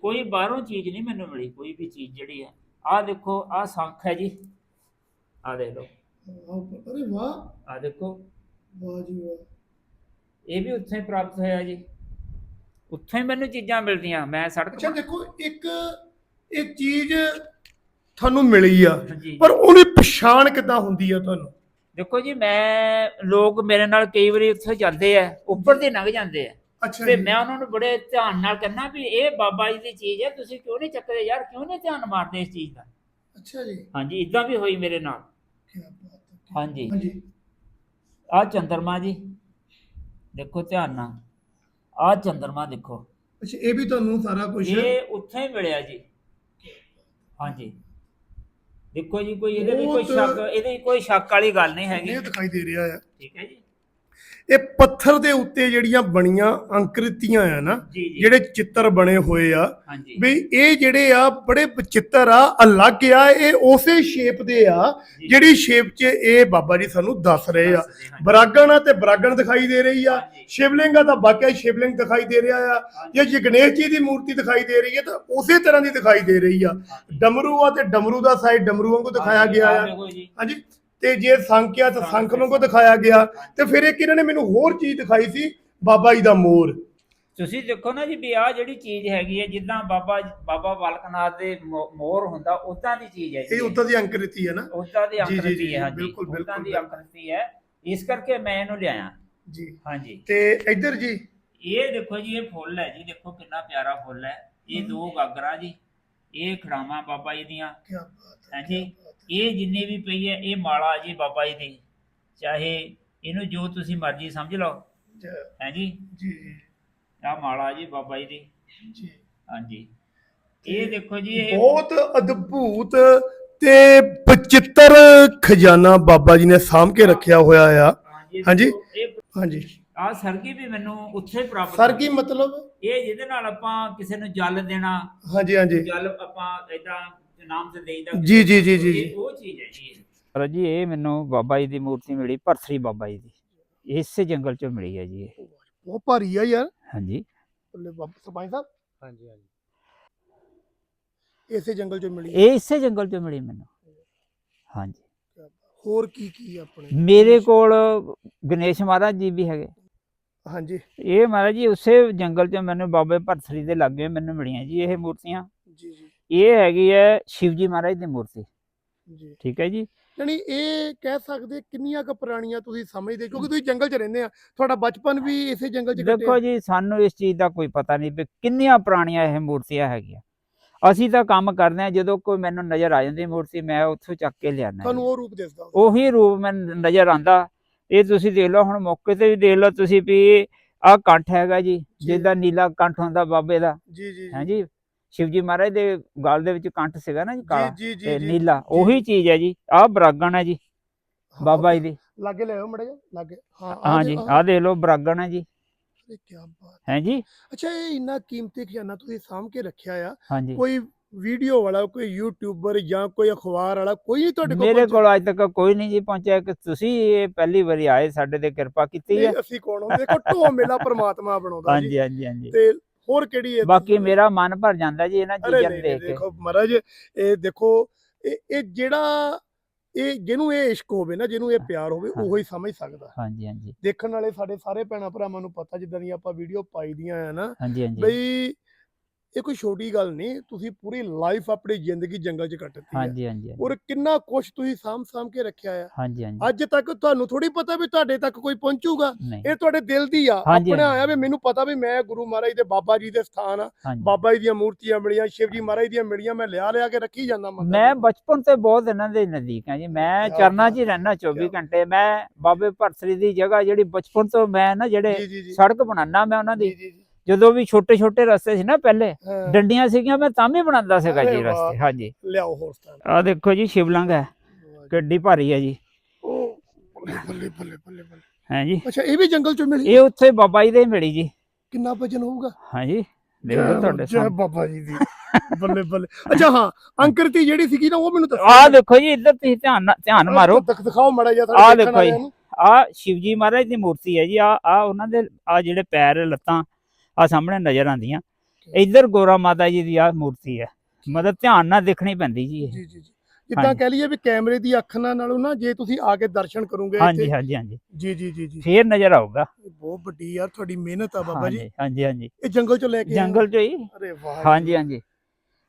ਕੋਈ ਬਾਹਰੋਂ ਚੀਜ਼ ਨਹੀਂ ਮੈਨੂੰ ਮਿਲੀ ਕੋਈ ਵੀ ਚੀਜ਼ ਜਿਹੜੀ ਹੈ। ਆਹ ਦੇਖੋ ਆਹ ਸ਼ੰਖ ਹੈ ਜੀ। ਆਹ ਦੇਖ ਲਓ।
ਆਹ, ਅਰੇ ਵਾਹ।
ਆਹ ਦੇਖੋ।
ਵਾਹ ਜੀ ਵਾਹ।
ਇਹ ਵੀ ਉੱਥੇ ਪ੍ਰਾਪਤ ਹੋਇਆ ਜੀ। ਉੱਥੇ ਹੀ ਮੈਨੂੰ ਚੀਜ਼ਾਂ ਮਿਲਦੀਆਂ ਮੈਂ ਸੜਕ
ਅੱਛਾ ਦੇਖੋ ਇੱਕ ਇਹ ਚੀਜ਼ ਤੁਹਾਨੂੰ ਮਿਲੀ ਆ ਪਰ ਉਹਦੀ ਪਛਾਣ ਕਿੱਦਾਂ ਹੁੰਦੀ ਆ ਤੁਹਾਨੂੰ?
ਦੇਖੋ ਜੀ ਮੈਂ ਲੋਕ ਮੇਰੇ ਨਾਲ ਕਈ ਵਾਰੀ ਉੱਥੇ ਜਾਂਦੇ ਆ ਉੱਪਰ ਦੀ ਲੰਘ ਜਾਂਦੇ ਆ।
ਅੱਛਾ
ਤੇ
ਜੀ।
ਮੈਂ ਉਹਨਾਂ ਨੂੰ ਬੜੇ ਧਿਆਨ ਨਾਲ ਕਹਿੰਦਾ ਵੀ ਇਹ ਬਾਬਾ ਜੀ ਦੀ ਚੀਜ਼ ਹੈ ਤੁਸੀਂ ਕਿਉਂ ਨਹੀਂ ਚੱਕਦੇ ਯਾਰ ਕਿਉਂ ਨਹੀਂ ਧਿਆਨ ਮਾਰਦੇ ਇਸ ਚੀਜ਼ ਦਾ?
ਅੱਛਾ ਜੀ।
ਹਾਂਜੀ ਇਦਾਂ ਵੀ ਹੋਈ ਮੇਰੇ ਨਾਲ।
ਕੀ ਬਾਤ
ਹਾਂਜੀ।
ਹਾਂਜੀ।
ਆਹ ਚੰਦਰਮਾ ਜੀ। ਦੇਖੋ ਧਿਆਨ ਨਾਲ। ਆਹ ਚੰਦਰਮਾ ਦੇਖੋ।
ਅੱਛਾ ਇਹ ਵੀ ਤੁਹਾਨੂੰ ਸਾਰਾ ਕੁਝ
ਇਹ ਉੱਥੇ ਹੀ ਮਿਲਿਆ ਜੀ। ਹਾਂਜੀ। ਦੇਖੋ ਜੀ ਕੋਈ ਇਹਦੇ ਵੀ ਕੋਈ
ਬਹੁਤ-
ਸ਼ੱਕ ਇਹਦੇ ਕੋਈ ਸ਼ੱਕ ਵਾਲੀ ਗੱਲ ਨਹੀਂ ਹੈਗੀ।
ਇਹ ਦਿਖਾਈ ਦੇ ਰਿਹਾ ਆ।
ਠੀਕ ਹੈ ਜੀ।
ਇਹ ਪੱਥਰ ਦੇ ਉੱਤੇ ਜਿਹੜੀਆਂ ਬਣੀਆਂ ਅੰਕ੍ਰਿਤੀਆਂ ਆ ਨਾ
ਜੀ ਜੀ
ਜਿਹੜੇ ਚਿੱਤਰ ਬਣੇ ਹੋਏ ਆ ਵੀ ਇਹ ਜਿਹੜੇ ਆ ਬੜੇ ਚਿੱਤਰ ਆ ਅਲੱਗ ਆ ਇਹ ਉਸੇ ਸ਼ੇਪ ਦੇ ਆ
ਜੀ।
ਜਿਹੜੀ ਸ਼ੇਪ 'ਚ ਇਹ ਬਾਬਾ ਜੀ ਸਾਨੂੰ ਦੱਸ ਰਹੇ ਆ। ਬਰਾਗਣ ਆ ਤੇ ਬਰਾਗਣ ਦਿਖਾਈ ਦੇ ਰਹੀ ਆ। ਸ਼ਿਵਲਿੰਗ ਆ ਤਾਂ ਵਾਕਿਆ ਸ਼ਿਵਲਿੰਗ ਦਿਖਾਈ ਦੇ ਰਿਹਾ ਆ
ਹਾਂਜੀ।
ਜੇ ਗਣੇਸ਼ ਜੀ ਦੀ ਮੂਰਤੀ ਦਿਖਾਈ ਦੇ ਰਹੀ ਹੈ ਤਾਂ ਉਸੇ ਤਰ੍ਹਾਂ ਦੀ ਦਿਖਾਈ ਦੇ ਰਹੀ ਆ। ਡਮਰੂ ਆ ਤੇ ਡਮਰੂ ਦਾ ਸਾਈਡ ਡਮਰੂ ਵਾਂਗੂ ਦਿਖਾਇਆ ਗਿਆ ਆ
ਜੀ
ਹਾਂਜੀ ਤੇ ਜੇ ਸੰਖ ਆ ਤਾਂ
ਸੰਖ
ਵਾਂਗੂ ਦਿਖਾਇਆ ਗਿਆ ਤੇ ਫਿਰ ਇੱਕ ਇਹਨਾਂ ਨੇ ਮੈਨੂੰ ਹੋਰ ਚੀਜ਼ ਦਿਖਾਈ ਸੀ ਬਾਬਾ ਜੀ ਦਾ ਮੋਰ।
ਤੁਸੀਂ ਦੇਖੋ ਨਾ ਜੀ ਵੀ ਆਹ ਜਿਹੜੀ ਚੀਜ਼ ਹੈਗੀ ਹੈ ਜਿੱਦਾਂ ਬਾਬਾ ਬਾਬਾ ਬਾਲਕਨਾਥ ਦੇ ਮੋ- ਮੋਰ ਹੁੰਦਾ ਉਦਾਂ ਦੀ ਚੀਜ਼ ਹੈ ਜੀ।
ਇਹ ਉੱਦਾਂ ਦੀ ਅੰਕ੍ਰਿਤੀ ਹੈ ਨਾ?
ਉਦਾਂ ਦੀ
ਜੀ, ਜੀ, ਜੀ,
ਹੈ ਹਾਂਜੀ।
ਬਿਲਕੁਲ,
ਉਦਾਂ
ਬਿਲਕੁਲ,
ਦੀ। ਆਕ੍ਰਿਤੀ ਹੈ। ਇਸ ਕਰਕੇ ਮੈਂ ਇਹਨੂੰ ਲਿਆਇਆ।
ਜੀ।
ਹਾਂਜੀ।
ਤੇ ਇੱਧਰ ਜੀ।
ਇਹ ਦੇਖੋ ਜੀ ਇਹ ਫੁੱਲ ਹੈ ਜੀ ਦੇਖੋ ਕਿੰਨਾ ਪਿਆਰਾ ਫੁੱਲ ਹੈ। ਇਹ। ਦੋ ਗਾਗਰਾਂ ਜੀ ਇਹ ਖੜਾਵਾਂ ਬਾਬਾ ਜੀ ਦੀਆਂ।
ਕੀ ਬਾਤ ਹੈ
ਹਾਂਜੀ। ਇਹ ਜਿੰਨੇ ਵੀ ਪਈ ਹੈ ਇਹ ਮਾਲਾ ਜੀ ਬਾਬਾ ਜੀ ਦੀ। ਚਾਹੇ ਇਹਨੂੰ ਜੋ ਤੁਸੀਂ ਮਰਜ਼ੀ ਸਮਝ ਲਓ। ਹੈ ਜੀ?
ਜੀ
ਆਹ ਮਾਲਾ ਜੀ ਬਾਬਾ ਜੀ ਦੀ।
ਜੀ।
ਹਾਂਜੀ। ਇਹ ਦੇਖੋ ਜੀ ਇਹ
ਬਹੁਤ ਅਦਭੁਤ ਤੇ ਬਚਿੱਤਰ ਖਜ਼ਾਨਾ ਬਾਬਾ ਜੀ ਨੇ ਸਾਂਭ ਕੇ ਰੱਖਿਆ ਹੋਇਆ ਆ।
ਹਾਂਜੀ
ਹਾਂਜੀ।
ਆ ਸਰਗੀ ਵੀ ਮੈਨੂੰ ਉੱਥੇ ਪ੍ਰਾਪਤ
ਸਰ
ਹੋਈ।
ਕੀ ਮਤਲਬ?
ਇਹ ਜਿਹਦੇ ਨਾਲ ਆਪਾਂ ਕਿਸੇ ਨੂੰ ਜਲ ਦੇਣਾ
ਹਾਂਜੀ ਹਾਂਜੀ।
ਜਲ ਆਪਾਂ ਇਦਾਂ ਨਾਮ ਤੇ ਦੇਈਦਾ
ਜੀ ਜੀ ਜੀ ਜੀ ਜੀ
ਇਹ ਉਹ ਚੀਜ਼ ਹੈ ਜੀ। ਪਰ ਜੀ ਇਹ ਮੈਨੂੰ ਬਾਬਾ ਜੀ ਦੀ ਮੂਰਤੀ ਮਿਲੀ ਭਰਥਰੀ ਬਾਬਾ ਜੀ ਦੀ। ਇਸੇ ਜੰਗਲ ਚੋਂ ਮਿਲੀ ਹੈ ਜੀ ਇਹ।
ਬਹੁਤ ਭਾਰੀ ਆ ਯਾਰ।
ਹਾਂਜੀ।
ਬੱਲੇ ਬਾਬਾ ਸਰਪੰਚ ਸਾਹਿਬ।
ਹਾਂਜੀ ਹਾਂਜੀ।
ਇਸੇ ਜੰਗਲ ਚੋਂ ਮਿਲੀ।
ਇਹ ਇਸੇ ਜੰਗਲ ਚੋਂ ਮਿਲੀ ਮੈਨੂੰ। ਹਾਂਜੀ।
ਹੋਰ ਕੀ ਕੀ ਆਪਣੇ?
ਮੇਰੇ ਕੋਲ ਗਣੇਸ਼ ਮਹਾਰਾਜ ਜੀ ਵੀ ਹੈਗੇ।
ਹਾਂਜੀ।
ਇਹ ਮਹਾਰਾਜ ਜੀ ਉਸੇ ਜੰਗਲ ਚੋਂ ਮੈਨੂੰ ਬਾਬੇ ਭਰਥਰੀ ਦੇ ਲਾਗੇ ਮੈਨੂੰ ਮਿਲੀਆਂ ਜੀ ਇਹ ਮੂਰਤੀਆਂ।
ਜੀ ਜੀ।
ਇਹ ਹੈਗੀ ਹੈ ਸ਼ਿਵ ਜੀ ਮਹਾਰਾਜ ਦੀ ਮੂਰਤੀ।
ਜੀ।
ਠੀਕ ਹੈ ਜੀ?
ਯਾਨੀ ਇਹ ਕਹਿ ਸਕਦੇ ਕਿੰਨੀਆਂ ਕੁ ਪੁਰਾਣੀਆਂ ਤੁਸੀਂ ਸਮਝਦੇ ਕਿਉਂਕਿ ਤੁਸੀਂ ਜੰਗਲ 'ਚ ਰਹਿੰਦੇ ਆ ਤੁਹਾਡਾ ਬਚਪਨ ਵੀ ਇਸੇ ਜੰਗਲ 'ਚ
ਦੇਖੋ
ਕੱਟਿਆ
ਜੀ ਸਾਨੂੰ ਇਸ ਚੀਜ਼ ਦਾ ਕੋਈ ਪਤਾ ਨਹੀਂ ਵੀ ਕਿੰਨੀਆਂ ਪੁਰਾਣੀਆਂ ਇਹ ਮੂਰਤੀਆਂ ਹੈਗੀਆਂ। ਅਸੀਂ ਤਾਂ ਕੰਮ ਕਰਦੇ ਆ ਜਦੋਂ ਕੋਈ ਮੈਨੂੰ ਨਜ਼ਰ ਆ ਜਾਂਦੀ ਮੂਰਤੀ ਮੈਂ ਉੱਥੋਂ ਚੱਕ ਕੇ ਲਿਆਣਾ
ਤੁਹਾਨੂੰ ਉਹ ਰੂਪ ਦਿਸਦਾ
ਉਹੀ ਰੂਪ ਮੈਨੂੰ ਨਜ਼ਰ ਆਂਦਾ ਇਹ ਤੁਸੀਂ ਦੇਖ ਲਓ ਹੁਣ ਮੌਕੇ ਤੇ ਵੀ ਦੇਖ ਲਓ ਤੁਸੀਂ ਵੀ ਆਹ ਕੰਠ ਹੈਗਾ ਜੀ ਜਿਹਦਾ ਨੀਲਾ ਕੰਠ ਹੁੰਦਾ ਬਾਬੇ ਦਾ।
ਜੀ ਜੀ
ਹੈ ਜੀ ਸ਼ਿਵ ਜੀ ਮਹਾਰਾਜ ਦੇ ਗਲ ਦੇ ਵਿੱਚ ਕੰਠ ਸੀਗਾ ਨਾ ਜੀ ਕਾਲਾ
ਜੀ ਜੀ
ਤੇ
ਜੀ।
ਨੀਲਾ ਉਹੀ ਚੀਜ਼ ਹੈ ਜੀ ਆਹ ਬਰਾਗਣ ਹੈ ਜੀ
ਹਾਂ,
ਬਾਬਾ ਜੀ ਦੀ।
ਲਾਗੇ ਲੈ ਆਓ ਮੜਾ ਲਾਗੇ। ਹਾਂ
ਹਾਂ ਜੀ ਆਹ। ਦੇਖ ਲਓ ਬਰਾਗਣ ਹੈ ਜੀ।
ਕੀ ਬਾਤ।
ਹੈ ਜੀ?
ਅੱਛਾ ਇਹ ਇੰਨਾ ਕੀਮਤੀ ਖਜ਼ਾਨਾ ਤੁਸੀਂ ਸਾਂਭ ਕੇ ਰੱਖਿਆ ਆ। ਕੋਈ ਵੀਡੀਓ ਵਾਲਾ ਕੋਈ ਯੂਟਿਊਬਰ ਜਾਂ ਕੋਈ ਅਖਬਾਰ ਵਾਲਾ ਕੋਈ ਨਹੀਂ ਤੁਹਾਡੇ ਕੋਲ
ਮੇਰੇ? ਕੋਲ ਅੱਜ ਤੱਕ ਕੋਈ ਨਹੀਂ ਜੀ ਪਹੁੰਚਿਆ ਕਿ ਤੁਸੀਂ ਇਹ ਪਹਿਲੀ ਵਾਰੀ ਆਏ ਸਾਡੇ ਤੇ ਕਿਰਪਾ ਕੀਤੀ ਹੈ।
ਅਸੀਂ ਕੌਣ ਹੁੰਦੇ? ਦੇਖੋ ਢੋ ਮੇਲਾ ਪ੍ਰਮਾਤਮਾ ਬਣਾਉਂਦਾ ਜੀ।
ਹਾਂਜੀ ਹਾਂਜੀ ਹਾਂਜੀ
ਤੇ ਹੋਰ ਕਿਹੜੀ ਹੈ
ਬਾਕੀ ਮੇਰਾ ਮਨ ਭਰ ਜਾਂਦਾ ਜੀ ਇਹਨਾਂ ਚੀਜ਼ਾਂ ਨੂੰ ਦੇਖ ਕੇ।
ਦੇਖੋ ਮਹਾਰਾਜ ਇਹ ਦੇਖੋ ਇਹ ਜਿਹੜਾ ਇਹ ਜਿਹਨੂੰ ਇਹ ਇਸ਼ਕ ਹੋਵੇ ਨਾ ਜਿਹਨੂੰ ਇਹ ਪਿਆਰ ਹੋਵੇ
ਹਾਂ।
ਉਹੀ ਸਮਝ ਸਕਦਾ।
ਹਾਂਜੀ ਹਾਂਜੀ।
ਦੇਖਣ ਵਾਲੇ ਸਾਡੇ ਸਾਰੇ ਭੈਣਾਂ ਭਰਾਵਾਂ ਨੂੰ ਪਤਾ ਜਿੱਦਾਂ ਦੀਆਂ ਆਪਾਂ ਵੀਡੀਓ ਪਾਈ ਦੀਆਂ ਆ ਨਾ
ਹਾਂਜੀ ਹਾਂਜੀ।
ਬਈ ਇਹ ਕੋਈ ਛੋਟੀ ਗੱਲ ਨਹੀਂ ਤੁਸੀਂ ਪੂਰੀ ਲਾਈਫ ਆਪਣੀ ਜ਼ਿੰਦਗੀ ਜੰਗਲ 'ਚ ਕੱਟਤੀ ਹੈ।
ਹਾਂਜੀ ਹਾਂਜੀ
ਔਰ ਕਿੰਨਾ ਕੁਛ ਤੁਸੀਂ ਸਾਂਭ ਸਾਂਭ ਕੇ ਰੱਖਿਆ ਆ।
ਹਾਂਜੀ ਹਾਂਜੀ।
ਅੱਜ ਤੱਕ ਤੁਹਾਨੂੰ ਥੋੜੀ ਪਤਾ ਵੀ ਤੁਹਾਡੇ ਤੱਕ ਕੋਈ ਪਹੁੰਚੂਗਾ।
ਨਹੀਂ।
ਇਹ ਤੁਹਾਡੇ ਦਿਲ ਦੀ ਆ।
ਹਾਂਜੀ,
ਆਪਣੇ
ਹਾਂਜੀ।
ਆਇਆ ਵੀ ਮੈਨੂੰ ਪਤਾ ਵੀ ਮੈਂ ਗੁਰੂ ਮਹਾਰਾਜ ਦੇ ਬਾਬਾ ਜੀ ਦੇ ਸਥਾਨ ਆ।
ਹਾਂਜੀ।
ਬਾਬਾ ਜੀ ਦੀਆਂ ਮੂਰਤੀਆਂ ਮਿਲੀਆਂ ਸ਼ਿਵ ਜੀ ਮਹਾਰਾਜ ਦੀਆਂ ਮਿਲੀਆਂ ਮੈਂ ਲਿਆ ਲਿਆ ਕੇ ਰੱਖੀ ਜਾਂਦਾ ਮੱਥਾ
ਮੈਂ। ਬਚਪਨ ਤੋਂ ਬਹੁਤ ਇਹਨਾਂ ਦੇ ਨਜ਼ਦੀਕ ਹਾਂ ਜੀ। ਮੈਂ
ਕਿਆ
ਚਰਨਾਂ 'ਚ ਹੀ ਰਹਿਣਾ 24
ਕਿਆ
ਘੰਟੇ। ਮੈਂ ਬਾਬੇ ਭਰਤਰੀ ਦੀ ਜਗ੍ਹਾ ਜਿਹੜੀ ਬਚਪਨ ਤੋਂ ਮੈਂ ਨਾ ਜਿਹੜੇ
ਜੀ ਜੀ ਜੀ।
ਸੜਕ ਬਣਾਉਣਾ ਮੈਂ ਉਹਨਾਂ
ਜੀ
ਦੀ
ਜੀ ਜੀ।
ਜਦੋਂ ਵੀ ਛੋਟੇ ਛੋਟੇ ਰਸਤੇ ਸੀ ਨਾ ਪਹਿਲੇ
ਹਾਂ,
ਡੰਡੀਆਂ ਸੀਗੀਆਂ ਮੈਂ ਤਾਂ ਵੀ ਬਣਾਉਂਦਾ ਸੀਗਾ
ਅਰੇ
ਜੀ
ਵਾਹ।
ਰਸਤੇ ਹਾਂਜੀ।
ਲਿਆਓ ਹੋਰ ਸਥਾਨ
ਆ ਦੇਖੋ ਜੀ ਸ਼ਿਵਲਿੰਗ ਹੈ। ਕਿੱਡੀ ਭਾਰੀ ਹੈ ਜੀ।
ਉਹ ਬੱਲੇ ਬੱਲੇ ਬੱਲੇ ਬੱਲੇ ਬੱਲੇ
ਹੈ ਜੀ।
ਅੱਛਾ ਇਹ ਵੀ ਜੰਗਲ ਚੋਂ ਮਿਲੀ?
ਇਹ ਉੱਥੇ ਬਾਬਾ ਜੀ ਦੇ ਹੀ ਮਿਲੀ ਜੀ।
ਕਿੰਨਾ ਵਜਨ ਹੋਊਗਾ?
ਹਾਂਜੀ ਦੇਖ ਤੁਹਾਡੇ
ਜੈ
ਸਾਹਮਣੇ।
ਬਾਬਾ ਜੀ ਦੀ। ਬੱਲੇ ਬੱਲੇ ਅੱਛਾ ਹਾਂ ਅੰਕਰਤੀ ਜਿਹੜੀ ਸੀਗੀ ਨਾ ਉਹ ਮੈਨੂੰ ਦੱਸੋ।
ਆ ਦੇਖੋ ਜੀ ਇੱਧਰ ਤੁਸੀਂ ਧਿਆਨ ਨਾਲ- ਧਿਆਨ ਮਾਰੋ।
ਦਿਖ- ਦਿਖਾਓ ਮੜਾ ਜਿਹਾ
ਆਹ ਦੇਖੋ ਜੀ।
ਵਾਲਿਆਂ ਨੂੰ।
ਆ ਸ਼ਿਵਜੀ ਮਹਾਰਾਜ ਦੀ ਮੂਰਤੀ ਹੈ ਜੀ ਆ ਆ ਉਹਨਾਂ ਦੇ ਆ ਜਿਹੜੇ ਪੈਰ ਲੱਤਾਂ ਆ ਸਾਹਮਣੇ ਨਜ਼ਰ ਆਉਂਦੀਆਂ। ਇੱਧਰ ਗੋਰਾ ਮਾਤਾ ਜੀ ਦੀ ਆ ਮੂਰਤੀ ਹੈ। ਮਤਲਬ ਧਿਆਨ ਨਾਲ ਦੇਖਣੀ ਪੈਂਦੀ ਜੀ ਇਹ।
ਜੀ ਜਿੱਦਾਂ। ਕਹਿ ਲਈਏ ਵੀ ਕੈਮਰੇ ਦੀ ਅੱਖ ਨਾਲ ਨਾਲੋਂ ਨਾ ਜੇ ਤੁਸੀਂ ਆ ਕੇ ਦਰਸ਼ਨ ਕਰੋਗੇ
ਹਾਂਜੀ ਹਾਂਜੀ ਹਾਂਜੀ।
ਜੀ ਜੀ ਜੀ ਜੀ।
ਫੇਰ ਨਜ਼ਰ ਆਊਗਾ।
ਬਹੁਤ ਵੱਡੀ ਯਾਰ ਤੁਹਾਡੀ ਮਿਹਨਤ ਆ ਬਾਬਾ ਜੀ।
ਹਾਂਜੀ ਹਾਂਜੀ
ਇਹ ਜੰਗਲ ਚੋਂ ਲੈ ਕੇ?
ਜੰਗਲ ਚੋਂ ਹੀ।
ਅਰੇ ਵਾਹ।
ਹਾਂਜੀ ਹਾਂਜੀ।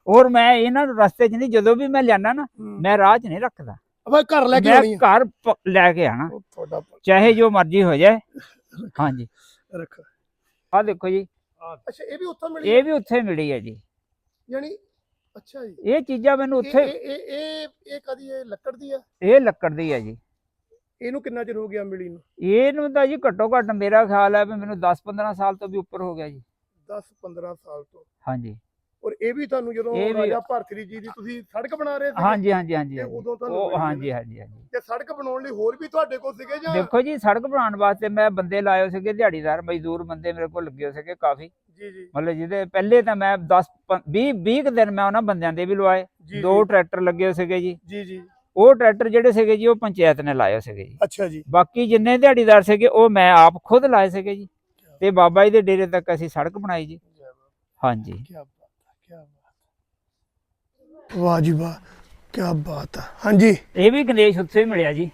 ਔਰ ਮੈਂ ਇਹਨਾਂ ਨੂੰ ਰਸਤੇ 'ਚ ਨਹੀਂ ਜਦੋਂ ਵੀ ਮੈਂ ਲਿਆਣਾ ਨਾ। ਮੈਂ ਰਾਹ 'ਚ ਨਹੀਂ ਰੱਖਦਾ।
ਆਪਾਂ ਘਰ ਲੈ ਕੇ
ਮੈਂ
ਆਉਣੀ ਆ।
ਘਰ ਲੈ ਕੇ ਆਣਾ ਚਾਹੇ ਜੋ ਮਰਜ਼ੀ ਹੋ ਜਾਏ। ਹਾਂਜੀ।
ਰੱਖ।
ਆ ਦੇਖੋ ਜੀ
ਅੱਛਾ ਇਹ ਵੀ ਉੱਥੋਂ ਮਿਲੀ
ਇਹ ਵੀ ਉੱਥੇ ਮਿਲੀ ਹੈ ਜੀ।
ਯਾਨੀ ਅੱਛਾ ਜੀ।
ਇਹ ਚੀਜ਼ਾਂ ਮੈਨੂੰ ਉੱਥੇ
ਇਹ ਇਹ ਇਹ- ਇਹ ਕਦੀ ਇਹ ਲੱਕੜ ਦੀ ਆ
ਇਹ ਲੱਕੜ ਦੀ ਹੈ ਜੀ।
ਇਹਨੂੰ ਕਿੰਨਾ ਚਿਰ ਹੋ ਗਿਆ ਮਿਲੀ ਨੂੰ?
ਇਹਨੂੰ ਤਾਂ ਜੀ ਘੱਟੋ ਘੱਟ ਮੇਰਾ ਖਿਆਲ ਹੈ ਵੀ ਮੈਨੂੰ 10 15 ਸਾਲ ਤੋਂ ਵੀ ਉੱਪਰ ਹੋ ਗਿਆ ਜੀ।
10 15 ਸਾਲ ਤੋਂ।
ਹਾਂਜੀ।
ਔਰ ਇਹ ਵੀ ਤੁਹਾਨੂੰ ਜਦੋਂ
ਇਹ ਵੀ-
ਰਾਜਾ ਭਰਤਰੀ ਜੀ ਦੀ ਤੁਸੀਂ ਸੜਕ ਬਣਾ ਰਹੇ ਸੀ
ਹਾਂਜੀ ਹਾਂਜੀ ਹਾਂਜੀ
ਤੇ
ਹਾਂਜੀ।
ਉਦੋਂ ਤੁਹਾਨੂੰ
ਉਹ
ਮਿਲੀ
ਹਾਂਜੀ? ਹਾਂਜੀ ਹਾਂਜੀ।
ਤੇ ਸੜਕ ਬਣਾਉਣ ਲਈ ਹੋਰ ਵੀ ਤੁਹਾਡੇ ਕੋਲ ਸੀਗੇ ਜਾਂ
ਦੇਖੋ ਜੀ ਸੜਕ ਬਣਾਉਣ ਵਾਸਤੇ ਮੈਂ ਬੰਦੇ ਲਾਏ ਹੋਏ ਸੀਗੇ ਦਿਹਾੜੀਦਾਰ ਮਜ਼ਦੂਰ ਬੰਦੇ ਮੇਰੇ ਕੋਲ ਲੱਗੇ ਹੋਏ ਸੀਗੇ ਕਾਫੀ।
ਜੀ ਜੀ।
ਮਤਲਬ ਜਿਹਦੇ ਪਹਿਲੇ ਤਾਂ ਮੈਂ 10 20 20 ਕੁ ਦਿਨ ਮੈਂ ਉਹਨਾਂ ਬੰਦਿਆਂ ਦੇ ਵੀ ਲਵਾਏ।
ਜੀ
ਦੋ ਟਰੈਕਟਰ ਲੱਗੇ ਹੋਏ ਸੀਗੇ ਜੀ।
ਜੀ ਜੀ।
ਉਹ ਟਰੈਕਟਰ ਜਿਹੜੇ ਸੀਗੇ ਜੀ ਉਹ ਪੰਚਾਇਤ ਨੇ ਲਾਏ ਹੋਏ ਸੀਗੇ ਜੀ।
ਅੱਛਾ ਜੀ।
ਬਾਕੀ ਜਿੰਨੇ ਦਿਹਾੜੀਦਾਰ ਸੀਗੇ ਉਹ ਮੈਂ ਆਪ ਖੁਦ ਲਾਏ ਸੀਗੇ ਜੀ। ਤੇ ਬਾਬਾ ਜੀ ਦੇ ਡੇਰੇ ਤੱਕ ਅਸੀਂ ਸੜਕ ਬਣਾਈ ਜੀ। ਹਾਂਜੀ।
ਵਾਹ ਜੀ ਵਾਹ ਕੀ ਬਾਤ ਹੈ। ਹਾਂਜੀ।
ਇਹ ਵੀ ਗਣੇਸ਼ ਉੱਥੇ ਹੀ ਮਿਲਿਆ ਜੀ।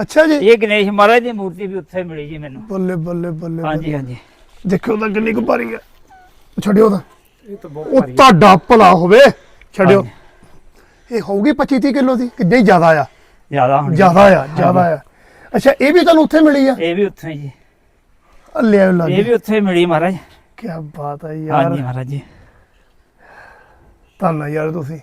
ਅੱਛਾ ਜੀ।
ਇਹ ਗਣੇਸ਼ ਮਹਾਰਾਜ ਦੀ ਮੂਰਤੀ ਵੀ ਉੱਥੇ ਮਿਲੀ ਜੀ ਮੈਨੂੰ।
ਬੱਲੇ ਬੱਲੇ ਬੱਲੇ
ਹਾਂਜੀ ਹਾਂਜੀ।
ਦੇਖਿਓ ਤਾਂ ਕਿੰਨੀ ਕੁ ਭਾਰੀ ਹੈ। ਛੱਡਿਓ ਤਾਂ।
ਇਹ ਤਾਂ ਬਹੁਤ
ਉਹ ਤੁਹਾਡਾ ਭਲਾ ਹੋਵੇ। ਛੱਡਿਓ। ਇਹ ਹੋਊਗੀ 25 30 ਕਿਲੋ ਦੀ? ਕਿ ਨਹੀਂ ਜ਼ਿਆਦਾ ਆ।
ਜ਼ਿਆਦਾ
ਜ਼ਿਆਦਾ ਆ ਜ਼ਿਆਦਾ ਆ। ਅੱਛਾ ਇਹ ਵੀ ਤੁਹਾਨੂੰ ਉੱਥੇ ਮਿਲੀ ਆ?
ਇਹ ਵੀ ਉੱਥੇ ਹੀ ਜੀ।
ਆ ਲੈ ਲੱਗ।
ਇਹ ਵੀ ਉੱਥੇ ਮਿਲੀ ਮਹਾਰਾਜ।
ਕੀ ਬਾਤ ਹੈ ਯਾਰ।
ਹਾਂਜੀ ਮਹਾਰਾਜ ਜੀ।
ਧੰਨ ਆ ਯਾਰ ਤੁਸੀਂ।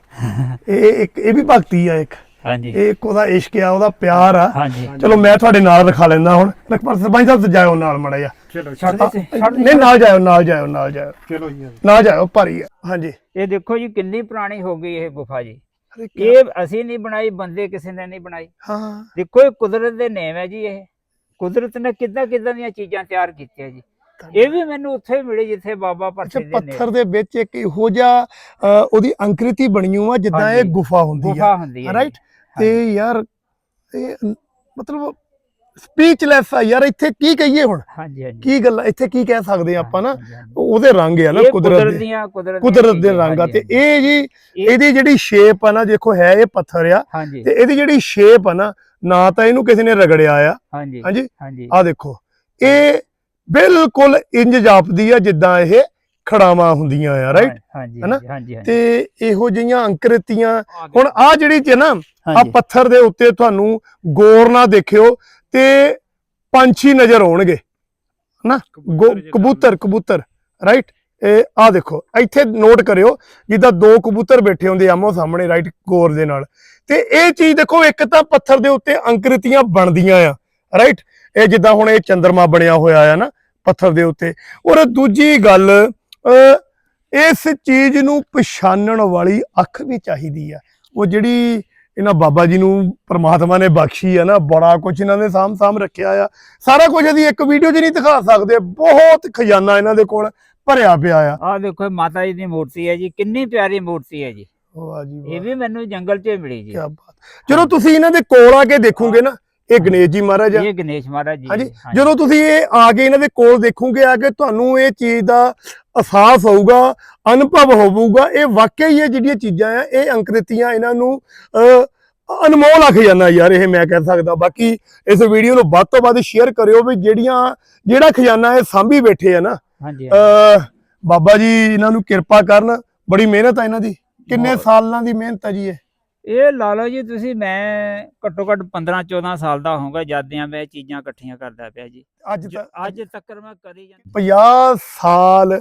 ਇਹ ਇੱਕ ਇਹ ਵੀ ਭਗਤੀ ਆ ਇੱਕ।
ਹਾਂਜੀ।
ਇਹ ਇੱਕ ਉਹਦਾ ਇਸ਼ਕ ਆ ਉਹਦਾ ਪਿਆਰ ਆ।
ਹਾਂਜੀ।
ਚਲੋ ਮੈਂ ਤੁਹਾਡੇ ਨਾਲ ਰਖਾ ਲੈਂਦਾ ਹੁਣ। ਲਖਪਤ ਸਰਪੰਚ ਸਾਹਿਬ ਜਾਇਓ ਨਾਲ ਮੜਾ ਜਾ
ਚਲੋ
ਛੱਡ ਦੇ ਛੱਡ ਦੇ
ਨਹੀਂ ਨਾਲ ਜਾਇਓ ਨਾਲ ਜਾਇਓ ਨਾਲ ਜਾਇਓ।
ਚਲੋ ਜੀ
ਨਾਲ ਜਾਇਓ ਭਾਰੀ ਆ। ਹਾਂਜੀ।
ਇਹ ਦੇਖੋ ਜੀ ਕਿੰਨੀ ਪੁਰਾਣੀ ਹੋ ਗਈ ਇਹ ਗੁਫਾ ਜੀ।
ਅਰੇ ਕਿਆ-
ਇਹ ਅਸੀਂ ਨਹੀਂ ਬਣਾਈ ਬੰਦੇ ਕਿਸੇ ਨੇ ਨਹੀਂ ਬਣਾਈ।
ਹਾਂ।
ਦੇਖੋ ਇਹ ਕੁਦਰਤ ਦੇ ਨੇਮ ਹੈ ਜੀ ਇਹ। ਕੁਦਰਤ ਨੇ ਕਿੱਦਾਂ ਕਿੱਦਾਂ ਦੀਆਂ ਚੀਜ਼ਾਂ ਤਿਆਰ ਕੀਤੀਆਂ ਜੀ। ਇਹ ਵੀ ਮੈਨੂੰ ਉੱਥੇ ਮਿਲੀ ਜਿੱਥੇ ਬਾਬਾ ਭਰਤੀ ਦੇ
ਪੱਥਰ
ਨੇਮ
ਦੇ ਵਿੱਚ ਇੱਕ ਇਹੋ ਜਿਹਾ ਉਹਦੀ ਆਕ੍ਰਿਤੀ ਬਣੀ ਹੋਈ ਆ ਜਿੱਦਾਂ ਇਹ। ਗੁਫਾ ਹੁੰਦੀ ਆ। ਰਾਈਟ ਤੇ ਯਾਰ ਇਹ ਨ- ਮਤਲਬ ਸਪੀਚਲੈਸ ਆ ਯਾਰ ਇੱਥੇ ਕੀ ਕਹੀਏ ਹੁਣ?
ਹਾਂਜੀ ਹਾਂਜੀ।
ਕੀ ਗੱਲ ਇੱਥੇ ਕੀ ਕਹਿ ਸਕਦੇ ਆ ਆਪਾਂ ਨਾ। ਉਹਦੇ ਰੰਗ ਆ ਨਾ ਕੁਦਰਤ ਦੇ।
ਕੁਦਰਤ
ਦੇ ਰੰਗ ਆ। ਤੇ ਇਹ ਜੀ
ਇਹ-
ਇਹਦੀ ਜਿਹੜੀ ਸ਼ੇਪ ਆ ਨਾ ਦੇਖੋ ਹੈ ਇਹ ਪੱਥਰ ਆ। ਤੇ ਇਹਦੀ ਜਿਹੜੀ ਸ਼ੇਪ ਆ ਨਾ ਨਾ ਤਾਂ ਇਹਨੂੰ ਕਿਸੇ ਨੇ ਰਗੜਿਆ ਆ।
ਹਾਂਜੀ
ਹਾਂਜੀ। ਆ ਦੇਖੋ ਇਹ ਬਿਲਕੁਲ ਇੰਜ ਜਾਪਦੀ ਆ ਜਿੱਦਾਂ ਇਹ ਖੜਾਵਾਂ ਹੁੰਦੀਆਂ ਆ ਰਾਈਟ
ਹਾਂਜੀ? ਹਾਂਜੀ,
ਤੇ ਇਹੋ ਜਿਹੀਆਂ ਅੰਕ੍ਰਿਤੀਆਂ ਹੁਣ ਆ ਜਿਹੜੀ ਚ ਨਾ ਆ ਪੱਥਰ ਦੇ ਉੱਤੇ ਤੁਹਾਨੂੰ ਗੌਰ ਨਾਲ ਦੇਖਿਓ ਤੇ ਪੰਛੀ ਨਜ਼ਰ ਆਉਣਗੇ ਹਨਾ? ਕਬੂਤਰ ਕਬੂਤਰ ਰਾਈਟ ਇਹ ਆ ਦੇਖੋ ਇੱਥੇ ਨੋਟ ਕਰਿਓ ਜਿੱਦਾਂ ਦੋ ਕਬੂਤਰ ਬੈਠੇ ਹੁੰਦੇ ਆਮੋ ਸਾਹਮਣੇ ਰਾਈਟ ਗੌਰ ਦੇ ਨਾਲ। ਤੇ ਇਹ ਚੀਜ਼ ਦੇਖੋ ਇੱਕ ਤਾਂ ਪੱਥਰ ਦੇ ਉੱਤੇ ਅੰਕ੍ਰਿਤੀਆਂ ਬਣਦੀਆਂ ਆ ਰਾਈਟ ਇਹ ਜਿੱਦਾਂ ਹੁਣ ਇਹ ਚੰਦਰਮਾ ਬਣਿਆ ਹੋਇਆ ਆ ਨਾ ਪੱਥਰ ਦੇ ਉੱਤੇ। ਔਰ ਦੂਜੀ ਗੱਲ ਇਸ ਚੀਜ਼ ਨੂੰ ਪਛਾਣਨ ਵਾਲੀ ਅੱਖ ਵੀ ਚਾਹੀਦੀ ਆ। ਉਹ ਜਿਹੜੀ ਇਹਨਾਂ ਬਾਬਾ ਜੀ ਨੂੰ ਪ੍ਰਮਾਤਮਾ ਨੇ ਬਖਸ਼ੀ ਆ ਨਾ ਬੜਾ ਕੁਝ ਇਹਨਾਂ ਨੇ ਸਾਂਭ ਸਾਂਭ ਰੱਖਿਆ ਆ। ਸਾਰਾ ਕੁਝ ਅਸੀਂ ਇੱਕ ਵੀਡੀਓ 'ਚ ਨਹੀਂ ਦਿਖਾ ਸਕਦੇ ਬਹੁਤ ਖਜ਼ਾਨਾ ਇਹਨਾਂ ਦੇ ਕੋਲ ਭਰਿਆ ਪਿਆ ਆ।
ਆ ਦੇਖੋ ਮਾਤਾ ਜੀ ਦੀ ਮੂਰਤੀ ਹੈ ਜੀ ਕਿੰਨੀ ਪਿਆਰੀ ਮੂਰਤੀ ਹੈ ਜੀ।
ਵਾਹ ਜੀ
ਇਹ ਵੀ ਮੈਨੂੰ ਜੰਗਲ 'ਚ ਮਿਲੀ ਜੀ।
ਕੀ ਬਾਤ। ਜਦੋਂ ਤੁਸੀਂ ਇਹਨਾਂ ਦੇ ਕੋਲ ਆ ਕੇ ਦੇਖੋਗੇ ਨਾ ਇਹ ਗਣੇਸ਼ ਜੀ ਮਹਾਰਾਜ ਆ।
ਇਹ ਗਣੇਸ਼ ਮਹਾਰਾਜ ਜੀ
ਹਾਂਜੀ। ਜਦੋਂ ਤੁਸੀਂ ਇਹ ਆ ਕੇ ਇਹਨਾਂ ਦੇ ਕੋਲ ਦੇਖੋਗੇ ਆ ਕੇ ਤੁਹਾਨੂੰ ਇਹ ਚੀਜ਼ ਦਾ ਅਹਿਸਾਸ ਹੋਊਗਾ ਅਨੁਭਵ ਹੋਊਗਾ ਇਹ ਵਾਕਿਆ ਹੀ ਇਹ ਜਿਹੜੀਆਂ ਚੀਜ਼ਾਂ ਆ ਇਹ ਅੰਕ੍ਰਿਤੀਆਂ ਇਹਨਾਂ ਨੂੰ ਅਨਮੋਲ ਆ ਖਜ਼ਾਨਾ ਯਾਰ ਇਹ ਮੈਂ ਕਹਿ ਸਕਦਾ। ਬਾਕੀ ਇਸ ਵੀਡੀਓ ਨੂੰ ਵੱਧ ਤੋਂ ਵੱਧ ਸ਼ੇਅਰ ਕਰਿਓ ਵੀ ਜਿਹੜੀਆਂ ਜਿਹੜਾ ਖਜ਼ਾਨਾ ਇਹ ਸਾਂਭੀ ਬੈਠੇ ਆ ਨਾ।
ਹਾਂਜੀ
ਬਾਬਾ ਜੀ ਇਹਨਾਂ ਨੂੰ ਕਿਰਪਾ ਕਰਨ ਬੜੀ ਮਿਹਨਤ ਆ ਇਹਨਾਂ ਦੀ। ਕਿੰਨੇ। ਸਾਲਾਂ ਦੀ ਮਿਹਨਤ ਆ ਜੀ ਇਹ।
ਇਹ ਲਾ ਲਓ ਜੀ ਤੁਸੀਂ ਮੈਂ ਘੱਟੋ ਘੱਟ 15 14 ਸਾਲ ਦਾ ਹੋਊਗਾ ਜਦਿਆਂ ਮੈਂ ਇਹ ਚੀਜ਼ਾਂ ਇਕੱਠੀਆਂ ਕਰਦਾ ਪਿਆ ਜੀ।
ਅੱਜ ਤੱਕ
ਅੱਜ ਤੱਕ ਮੈਂ ਕਰੀ ਜਾਂਦਾ
50 ਸਾਲ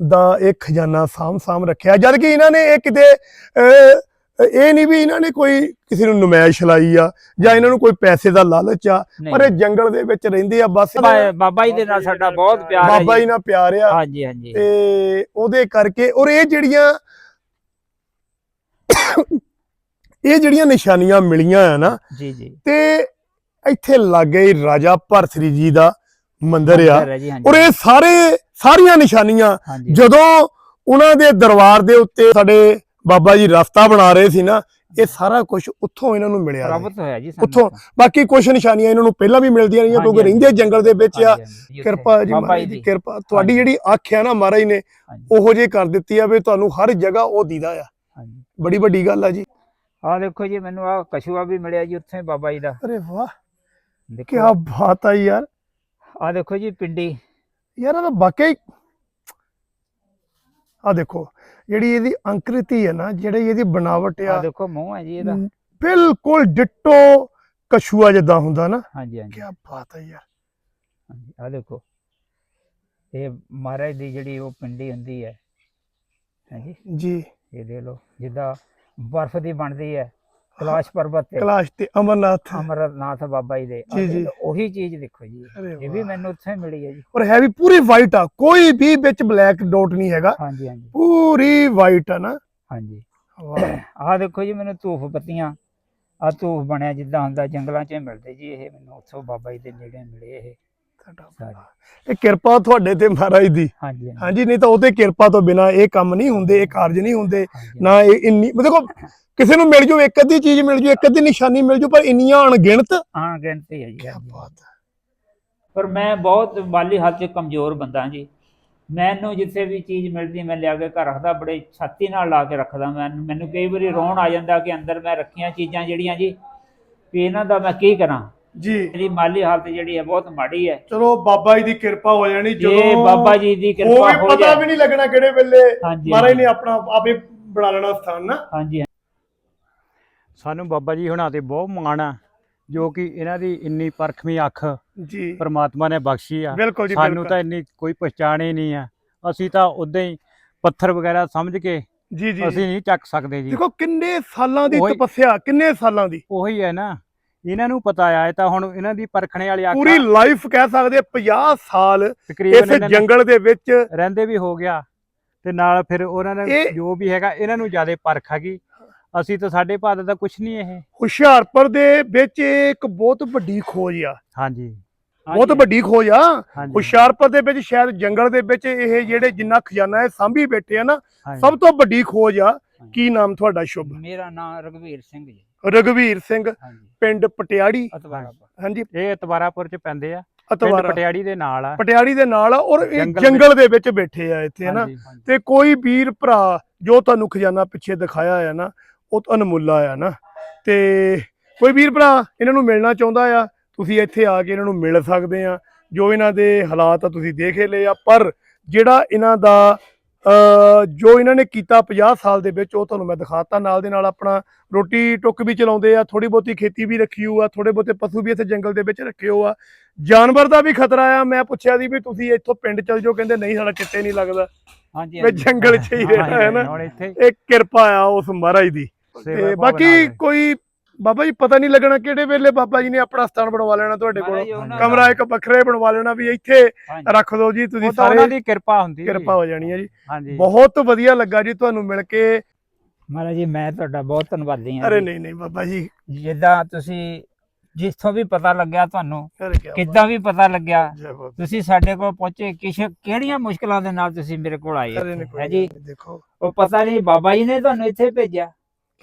ਦਾ ਇਹ ਖਜ਼ਾਨਾ ਸਾਂਭ ਸਾਂਭ ਰੱਖਿਆ ਜਦ ਕਿ ਇਹਨਾਂ ਨੇ ਇਹ ਕਿਤੇ ਅਹ, ਇਹ ਨਹੀਂ ਵੀ ਇਹਨਾਂ ਨੇ ਕੋਈ ਕਿਸੇ ਨੂੰ ਨੁਮਾਇਸ਼ ਲਾਈ ਆ ਜਾਂ ਇਹਨਾਂ ਨੂੰ ਕੋਈ ਪੈਸੇ ਦਾ ਲਾਲਚ ਆ ਪਰ ਇਹ ਜੰਗਲ ਦੇ ਵਿੱਚ ਰਹਿੰਦੇ ਆ ਬਸ
ਬਾ- ਬਾਬਾ ਜੀ ਦੇ ਨਾਲ ਸਾਡਾ ਬਹੁਤ ਪਿਆਰ ਹੈ
ਬਾਬਾ ਜੀ ਨਾਲ ਪਿਆਰ ਆ।
ਹਾਂਜੀ ਹਾਂਜੀ।
ਤੇ ਉਹਦੇ ਕਰਕੇ ਔਰ ਇਹ ਜਿਹੜੀਆਂ ਇਹ ਜਿਹੜੀਆਂ ਨਿਸ਼ਾਨੀਆਂ ਮਿਲੀਆਂ ਆ ਨਾ
ਜੀ ਜੀ।
ਤੇ ਇੱਥੇ ਲਾਗੇ ਰਾਜਾ ਭਰਤਰੀ ਜੀ ਦਾ ਮੰਦਿਰ ਆ। ਔਰ ਇਹ ਸਾਰੇ ਸਾਰੀਆਂ ਨਿਸ਼ਾਨੀਆਂ ਜਦੋਂ ਉਹਨਾਂ ਦੇ ਦਰਬਾਰ ਦੇ ਉੱਤੇ ਸਾਡੇ ਬਾਬਾ ਜੀ ਰਸਤਾ ਬਣਾ ਰਹੇ ਸੀ ਨਾ ਇਹ ਸਾਰਾ ਕੁਝ ਉੱਥੋਂ ਇਹਨਾਂ ਨੂੰ ਮਿਲਿਆ।
ਪ੍ਰਾਪਤ ਹੋਇਆ ਜੀ
ਉੱਥੋਂ ਬਾਕੀ ਕੁਝ ਨਿਸ਼ਾਨੀਆਂ ਇਹਨਾਂ ਨੂੰ ਪਹਿਲਾਂ ਵੀ ਮਿਲਦੀਆਂ ਰਹੀਆਂ ਕਿਉਂਕਿ ਰਹਿੰਦੇ ਜੰਗਲ ਦੇ ਵਿੱਚ ਆ। ਕਿਰਪਾ ਜੀ ਮਹਾਰਾਜ ਦੀ ਕਿਰਪਾ ਤੁਹਾਡੀ। ਜਿਹੜੀ ਅੱਖ ਆ ਨਾ ਮਹਾਰਾਜ ਨੇ ਉਹੋ ਜੇ ਕਰ ਦਿੱਤੀ ਆ ਵੀ ਤੁਹਾਨੂੰ ਹਰ ਜਗ੍ਹਾ ਉਹ ਦੀਦਾ ਆ।
ਹਾਂਜੀ।
ਬੜੀ ਵੱਡੀ ਗੱਲ ਆ ਜੀ।
ਆਹ ਦੇਖੋ ਜੀ ਮੈਨੂੰ ਆਹ ਕਛੂਆ ਵੀ ਮਿਲਿਆ ਜੀ ਉੱਥੇ ਬਾਬਾ ਜੀ ਦਾ।
ਅਰੇ ਵਾਹ ਕੀ
ਦੇਖੋ
ਬਾਤ ਆ ਯਾਰ।
ਆਹ ਦੇਖੋ ਜੀ ਪਿੰਡੀ।
ਯਾਰ ਇਹ ਤਾਂ ਵਾਕਿਆ ਹੀ ਆ ਦੇਖੋ ਜਿਹੜੀ ਇਹਦੀ ਅੰਕ੍ਰਿਤੀ ਹੈ ਨਾ ਜਿਹੜੀ ਇਹਦੀ ਬਣਾਵਟ ਆ
ਦੇਖੋ ਮੂੰਹ ਹੈ ਜੀ ਇਹਦਾ।
ਬਿਲਕੁਲ ਡਿੱਟੋ ਕਛੂਆ ਜਿੱਦਾਂ ਹੁੰਦਾ ਨਾ।
ਹਾਂਜੀ ਹਾਂਜੀ।
ਕੀ ਬਾਤ ਹੈ ਯਾਰ।
ਹਾਂਜੀ ਆਹ ਦੇਖੋ। ਇਹ ਮਹਾਰਾਜ ਦੀ ਜਿਹੜੀ ਉਹ ਪਿੰਡੀ ਹੁੰਦੀ ਹੈ ਹਾਂਜੀ
ਜੀ?
ਇਹ ਦੇ ਲਓ ਜਿੱਦਾਂ ਬਰਫ਼ ਦੀ ਬਣਦੀ ਹੈ ਕੈਲਾਸ਼ ਪਰਬਤ ਤੇ।
ਕਲਾਸ਼ ਤੇ ਅਮਰਨਾਥ।
ਅਮਰਨਾਥ ਬਾਬਾ ਜੀ ਦੇ।
ਜੀ, ਜੀ।
ਉਹੀ ਚੀਜ਼ ਦੇਖੋ ਜੀ। ਇਹ ਵੀ ਮੈਨੂੰ ਉੱਥੇ ਮਿਲੀ ਹੈ ਜੀ।
ਔਰ ਹੈ ਵੀ ਪੂਰੀ ਵਾਈਟ ਆ ਕੋਈ ਵੀ ਵਿੱਚ ਬਲੈਕ ਡਾਟ ਨਹੀਂ ਹੈਗਾ।
ਹਾਂਜੀ ਹਾਂਜੀ।
ਪੂਰੀ ਵਾਈਟ ਆ ਨਾ।
ਹਾਂਜੀ।
ਵਾਹ।
ਆਹ ਦੇਖੋ ਜੀ ਮੈਨੂੰ ਧੂਫ ਪੱਤੀਆਂ ਆ ਧੂਫ ਬਣਿਆ ਜਿੱਦਾਂ ਹੁੰਦਾ ਜੰਗਲਾਂ 'ਚ ਮਿਲਦੇ ਜੀ ਇਹ। ਮੈਨੂੰ ਉੱਥੋਂ ਬਾਬਾ ਜੀ ਦੇ ਨੇੜੇ ਮਿਲੇ ਇਹ।
ਇਹ ਕਿਰਪਾ ਤੁਹਾਡੇ ਤੇ ਮਹਾਰਾਜ ਦੀ।
ਹਾਂਜੀ ਹਾਂਜੀ,
ਨਹੀਂ ਤਾਂ ਉਹਦੇ ਕਿਰਪਾ ਤੋਂ ਬਿਨਾ ਇਹ ਕੰਮ ਨਹੀਂ ਹੁੰਦੇ ਇਹ ਕਾਰਜ ਨਹੀਂ ਹੁੰਦੇ ਨਾ ਇਹ ਇੰਨੀ ਦੇਖੋ ਕਿਸੇ ਨੂੰ ਮਿਲ ਜੂ ਇੱਕ ਅੱਧੀ ਚੀਜ਼ ਮਿਲ ਜੂ ਇੱਕ ਅੱਧੀ ਨਿਸ਼ਾਨੀ ਮਿਲ ਜੂ ਪਰ ਇੰਨੀਆਂ ਅਣਗਿਣਤ
ਹਾਂ ਗਿਣਤੀ ਹੈ ਜੀ
ਕੀ। ਬਾਤ ਹੈ।
ਪਰ ਮੈਂ ਬਹੁਤ ਮਾਲੀ ਹਾਲਤ 'ਚ ਕਮਜ਼ੋਰ ਬੰਦਾ ਜੀ। ਮੈਨੂੰ ਜਿੱਥੇ ਵੀ ਚੀਜ਼ ਮਿਲਦੀ ਮੈਂ ਲਿਆ ਕੇ ਘਰ ਰੱਖਦਾ ਬੜੇ ਛਾਤੀ ਨਾਲ ਲਾ ਕੇ ਰੱਖਦਾ ਮੈਂ। ਮੈਨੂੰ ਕਈ ਵਾਰੀ ਰੋਣ ਆ ਜਾਂਦਾ ਕਿ ਅੰਦਰ ਮੈਂ ਰੱਖੀਆਂ ਚੀਜ਼ਾਂ ਜਿਹੜੀਆਂ ਜੀ ਵੀ ਇਹਨਾਂ ਦਾ ਮੈਂ ਕੀ ਕਰਾਂ?
ਜੀ।
ਮੇਰੀ ਮਾਲੀ ਹਾਲਤ ਜਿਹੜੀ ਹੈ ਬਹੁਤ ਮਾੜੀ ਹੈ।
ਚਲੋ ਬਾਬਾ ਜੀ ਦੀ ਕਿਰਪਾ ਹੋ ਜਾਣੀ
ਜੇ ਬਾਬਾ ਜੀ ਦੀ
ਉਹ
ਕਿਰਪਾ
ਵੀ
ਹੋ
ਪਤਾ
ਜਾਏ।
ਵੀ ਨਹੀਂ ਲੱਗਣਾ ਕਿਹੜੇ ਵੇਲੇ।
ਹਾਂਜੀ
ਮਹਾਰਾਜ ਨੇ ਆਪਣਾ ਆਪੇ ਬਣਾ ਲੈਣਾ ਸਥਾਨ ਨਾ।
ਹਾਂਜੀ
ਸਾਨੂੰ ਬਾਬਾ ਜੀ ਹੁਣਾਂ ਤੇ ਬਹੁਤ ਮਾਣ ਆ ਜੋ ਕਿ ਇਹਨਾਂ ਦੀ ਇੰਨੀ ਪਰਖਵੀਂ ਅੱਖ
ਜੀ।
ਪ੍ਰਮਾਤਮਾ ਨੇ ਬਖਸ਼ੀ ਆ।
ਬਿਲਕੁਲ ਜੀ
ਸਾਨੂੰ
ਬਿਲਕੁਲ।
ਤਾਂ ਇੰਨੀ ਕੋਈ ਪਛਾਣ ਹੀ ਨਹੀਂ ਆ। ਅਸੀਂ ਤਾਂ ਉਦਾਂ ਹੀ ਪੱਥਰ ਵਗੈਰਾ ਸਮਝ ਕੇ
ਜੀ ਜੀ।
ਅਸੀਂ ਨਹੀਂ ਚੱਕ ਸਕਦੇ ਜੀ।
ਦੇਖੋ ਕਿੰਨੇ ਸਾਲਾਂ ਦੀ
ਉਹੀ-
ਤਪੱਸਿਆ ਕਿੰਨੇ ਸਾਲਾਂ ਦੀ।
ਉਹੀ ਹੈ ਨਾ। ਇਹਨਾਂ ਨੂੰ ਪਤਾ ਆ ਇਹ ਤਾਂ ਹੁਣ ਇਹਨਾਂ ਦੀ ਪਰਖਣੇ ਵਾਲੀ ਅੱਖ
ਪੂਰੀ ਲਾਈਫ ਕਹਿ ਸਕਦੇ 50 ਸਾਲ ਇਸ ਜੰਗਲ ਦੇ ਵਿੱਚ
ਰਹਿੰਦੇ ਵੀ ਹੋ ਗਿਆ ਤੇ ਨਾਲ ਫਿਰ ਉਹਨਾਂ ਨੇ ਜੋ ਵੀ ਹੈਗਾ ਇਹਨਾਂ ਨੂੰ ਜ਼ਿਆਦਾ ਪਰਖ ਹੈਗੀ ਅਸੀਂ ਤਾਂ ਸਾਡੇ ਭਾਰਤ ਦਾ ਕੁਝ ਨਹੀਂ ਇਹ।
ਹੁਸ਼ਿਆਰਪੁਰ ਦੇ ਵਿੱਚ ਇੱਕ ਬਹੁਤ ਵੱਡੀ ਖੋਜ ਆ।
ਹਾਂਜੀ।
ਬਹੁਤ ਵੱਡੀ ਖੋਜ ਆ। ਹੁਸ਼ਿਆਰਪੁਰ ਦੇ ਵਿੱਚ ਸ਼ਾਇਦ ਜੰਗਲ ਦੇ ਵਿੱਚ ਇਹ ਜਿਹੜੇ ਜਿੰਨਾ ਖਜ਼ਾਨਾ ਹੈ ਸਾਂਭੀ ਬੈਠੇ ਆ ਨਾ। ਸਭ ਤੋਂ ਵੱਡੀ ਖੋਜ ਆ। ਕੀ ਨਾਮ ਤੁਹਾਡਾ ਸ਼ੁਭ?
ਮੇਰਾ ਨਾਮ ਰਗਵੀਰ ਸਿੰਘ ਜੀ।
ਰਗਵੀਰ ਸਿੰਘ
ਹਾਂਜੀ।
ਪਿੰਡ ਪਟਿਆੜੀ। ਹਾਂਜੀ।
ਇਹ ਤਵਾਰਾਪੁਰ ਚ ਪੈਂਦੇ ਆ। ਪਿੰਡ
ਅਤਵਾਰਾ।
ਪਟਿਆੜੀ ਦੇ ਨਾਲ ਆ।
ਪਟਿਆੜੀ ਦੇ ਨਾਲ ਆ ਔਰ ਇਹ
ਜੰਗਲ
ਜੰਗਲ ਦੇ ਵਿੱਚ ਬੈਠੇ ਆ ਇੱਥੇ ਹਨਾ?
ਹਾਂਜੀ,
ਤੇ ਕੋਈ ਵੀਰ ਭਰਾ ਜੋ ਤੁਹਾਨੂੰ ਖਜ਼ਾਨਾ ਪਿੱਛੇ ਦਿਖਾਇਆ ਆ ਨਾ ਉਹ ਤਾਂ ਅਨਮੁੱਲਾ ਆ ਨਾ। ਤੇ ਕੋਈ ਵੀਰ ਭਰਾ ਇਹਨਾਂ ਨੂੰ ਮਿਲਣਾ ਚਾਹੁੰਦਾ ਆ ਤੁਸੀਂ ਇੱਥੇ ਆ ਕੇ ਇਹਨਾਂ ਨੂੰ ਮਿਲ ਸਕਦੇ ਆ। ਜੋ ਇਹਨਾਂ ਦੇ ਹਾਲਾਤ ਆ ਤੁਸੀਂ ਦੇਖ ਹੀ ਲਏ ਆ ਪਰ ਜਿਹੜਾ ਇਹਨਾਂ ਦਾ ਜੋ ਇਹਨਾਂ ਨੇ ਕੀਤਾ 50 ਸਾਲ ਦੇ ਵਿੱਚ ਉਹ ਤੁਹਾਨੂੰ ਮੈਂ ਦਿਖਾਤਾ। ਨਾਲ ਦੇ ਨਾਲ ਆਪਣਾ ਰੋਟੀ ਟੁੱਕ ਵੀ ਚਲਾਉਂਦੇ ਆ ਥੋੜੀ ਬਹੁਤੀ ਖੇਤੀ ਵੀ ਰੱਖੀ ਹੋਈ ਆ ਥੋੜੇ ਬਹੁਤੇ ਪਸ਼ੂ ਵੀ ਇੱਥੇ ਜੰਗਲ ਦੇ ਵਿੱਚ ਰੱਖੇ ਹੋ ਆ। ਜਾਨਵਰ ਦਾ ਵੀ ਖਤਰਾ ਆ ਮੈਂ ਪੁੱਛਿਆ ਸੀ ਵੀ ਤੁਸੀਂ ਇੱਥੋਂ ਪਿੰਡ ਚਲ ਜਾਓ ਕਹਿੰਦੇ ਨਹੀਂ ਸਾਡਾ ਕਿਤੇ ਨਹੀਂ ਲੱਗਦਾ।
ਹਾਂਜੀ
ਵੀ ਜੰਗਲ 'ਚ ਹੀ ਰਹਿਣਾ ਹੈ ਨਾ। ਇਹ ਕਿਰਪਾ ਆ ਉਸ ਮਹਾਰਾਜ ਦੀ। ਤੇ ਬਾਕੀ। ਕੋਈ ਬਾਬਾ ਜੀ ਪਤਾ ਨਹੀਂ ਲੱਗਣਾ ਕਿਹੜੇ ਵੇਲੇ ਬਾਬਾ ਜੀ ਨੇ ਆਪਣਾ ਸਥਾਨ ਬਣਵਾ ਲੈਣਾ ਤੁਹਾਡੇ ਕੋਲ। ਕਮਰਾ ਇੱਕ ਵੱਖਰੇ ਬਣਵਾ ਲੈਣਾ ਵੀ ਇੱਥੇ। ਰੱਖ ਦਿਓ ਜੀ ਤੁਸੀਂ
ਤਾਂ ਉਹਨਾਂ
ਸਾਰੇ
ਦੀ ਕਿਰਪਾ ਹੁੰਦੀ।
ਕਿਰਪਾ ਹੋ ਜਾਣੀ ਹੈ ਜੀ। ਬਹੁਤ ਵਧੀਆ ਲੱਗਾ ਜੀ ਤੁਹਾਨੂੰ ਮਿਲ ਕੇ।
ਮਹਾਰਾਜ ਜੀ ਮੈਂ ਤੁਹਾਡਾ ਬਹੁਤ ਧੰਨਵਾਦੀ ਹਾਂ
ਅਰੇ। ਨਹੀਂ ਨਹੀਂ ਬਾਬਾ ਜੀ।
ਜਿੱਦਾਂ ਤੁਸੀਂ ਜਿੱਥੋਂ ਵੀ ਪਤਾ ਲੱਗਿਆ ਤੁਹਾਨੂੰ ਕਿੱਦਾਂ ਵੀ ਪਤਾ ਲੱਗਿਆ। ਤੁਸੀਂ ਸਾਡੇ ਕੋਲ ਪਹੁੰਚੇ ਕਿਸ਼ ਕਿਹੜੀਆਂ ਮੁਸ਼ਕਲਾਂ ਦੇ ਨਾਲ ਤੁਸੀਂ ਮੇਰੇ ਕੋਲ ਆਏ ਹੈ ਜੀ?
ਦੇਖੋ।
ਉਹ ਪਤਾ ਨਹੀਂ ਬਾਬਾ ਜੀ ਨੇ ਤੁਹਾਨੂੰ ਇੱਥੇ ਭੇਜਿਆ।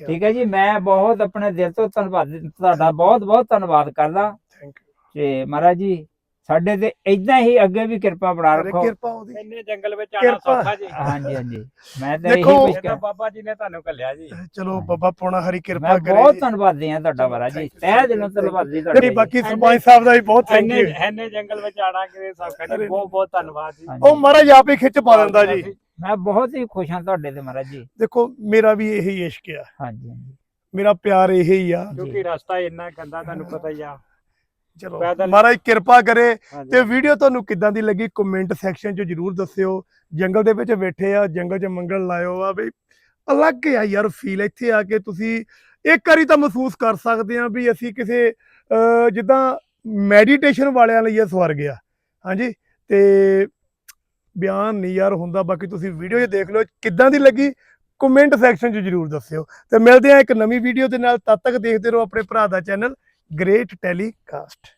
ਠੀਕ ਹੈ ਜੀ ਮੈਂ ਬਹੁਤ ਆਪਣੇ ਦਿਲ ਤੋਂ ਧੰਨਵਾਦ ਤੁਹਾਡਾ ਬਹੁਤ ਬਹੁਤ ਧੰਨਵਾਦ ਕਰਦਾ।
ਥੈਂਕ ਯੂ
ਤੇ ਮਹਾਰਾਜ ਜੀ ਸਾਡੇ ਤੇ ਇਦਾਂ ਹੀ ਅੱਗੇ ਵੀ ਕਿਰਪਾ ਬਣਾ ਰੱਖੋ।
ਕਿਰਪਾ ਉਹਦੀ।
ਇੰਨੇ ਜੰਗਲ ਵਿੱਚ ਆਣਾ। ਸੌਖਾ ਜੀ।
ਹਾਂਜੀ ਹਾਂਜੀ। ਮੈਂ ਤਾਂ ਇਹੀ ਕੁਝ
ਇਹ ਤਾਂ
ਕਹਿ
ਬਾਬਾ ਜੀ ਨੇ ਤੁਹਾਨੂੰ ਕੱਲਿਆ ਜੀ।
ਚਲੋ ਬਾਬਾ ਪੋਣਾ ਹਰੀ ਕਿਰਪਾ ਕਰੇ
ਬਹੁਤ। ਧੰਨਵਾਦੀ ਹਾਂ ਤੁਹਾਡਾ ਮਹਾਰਾਜ ਜੀ। ਤਹਿ ਦਿਲੋਂ ਧੰਨਵਾਦੀ ਤੁਹਾਡੇ।
ਬਾਕੀ ਸਰਪੰਚ ਸਾਹਿਬ ਦਾ ਵੀ ਬਹੁਤ ਥੈਂਕ ਯੂ
ਇੰਨੇ ਜੰਗਲ ਵਿੱਚ ਆਣਾ ਕਿਵੇਂ ਸੌਖਾ ਜੀ। ਬਹੁਤ ਬਹੁਤ ਧੰਨਵਾਦ ਜੀ।
ਉਹ ਮਹਾਰਾਜ ਆਪੇ ਖਿੱਚ ਪਾ ਦਿੰਦਾ ਜੀ।
ਮੈਂ ਬਹੁਤ ਹੀ ਖੁਸ਼ ਹਾਂ ਤੁਹਾਡੇ ਤੇ ਮਹਾਰਾਜ ਜੀ।
ਦੇਖੋ ਮੇਰਾ ਵੀ ਇਹੀ ਇਸ਼ਕ ਆ।
ਹਾਂਜੀ ਹਾਂਜੀ।
ਮੇਰਾ ਪਿਆਰ ਇਹੀ ਆ।
ਕਿਉਂਕਿ ਰਸਤਾ ਇੰਨਾ ਗੰਦਾ ਤੁਹਾਨੂੰ ਪਤਾ ਹੀ ਆ।
ਚਲੋ ਮਹਾਰਾਜ ਕਿਰਪਾ ਕਰੇ। ਤੇ ਵੀਡੀਓ ਤੁਹਾਨੂੰ ਕਿੱਦਾਂ ਦੀ ਲੱਗੀ ਕਮੈਂਟ ਸੈਕਸ਼ਨ 'ਚ ਜਰੂਰ ਦੱਸਿਓ। ਜੰਗਲ ਦੇ ਵਿੱਚ ਬੈਠੇ ਆ ਜੰਗਲ 'ਚ ਮੰਗਲ ਲਾਇਓ ਆ ਬਈ ਅਲੱਗ ਆ ਯਾਰ ਫੀਲ ਇੱਥੇ ਆ ਕੇ ਤੁਸੀਂ ਇੱਕ ਵਾਰੀ ਤਾਂ ਮਹਿਸੂਸ ਕਰ ਸਕਦੇ ਆ ਵੀ ਅਸੀਂ ਕਿਸੇ ਜਿੱਦਾਂ ਮੈਡੀਟੇਸ਼ਨ ਵਾਲਿਆਂ ਲਈ ਇਹ ਸਵਰਗ ਆ। ਹਾਂਜੀ ਤੇ ਬਿਆਨ ਨਹੀਂ ਯਾਰ ਹੁੰਦਾ, ਬਾਕੀ ਤੁਸੀਂ ਵੀਡੀਓ 'ਚ ਦੇਖ ਲਓ, ਕਿੱਦਾਂ ਦੀ ਲੱਗੀ ਕਮੈਂਟ ਸੈਕਸ਼ਨ 'ਚ ਜਰੂਰ ਦੱਸਿਓ। ਤੇ ਮਿਲਦੇ ਆ ਇੱਕ ਨਵੀਂ ਵੀਡੀਓ ਦੇ ਨਾਲ, ਤਦ ਤੱਕ ਦੇਖਦੇ ਰਹੋ ਆਪਣੇ ਭਰਾ ਦਾ ਚੈਨਲ ਗ੍ਰੇਟ ਟੈਲੀਕਾਸਟ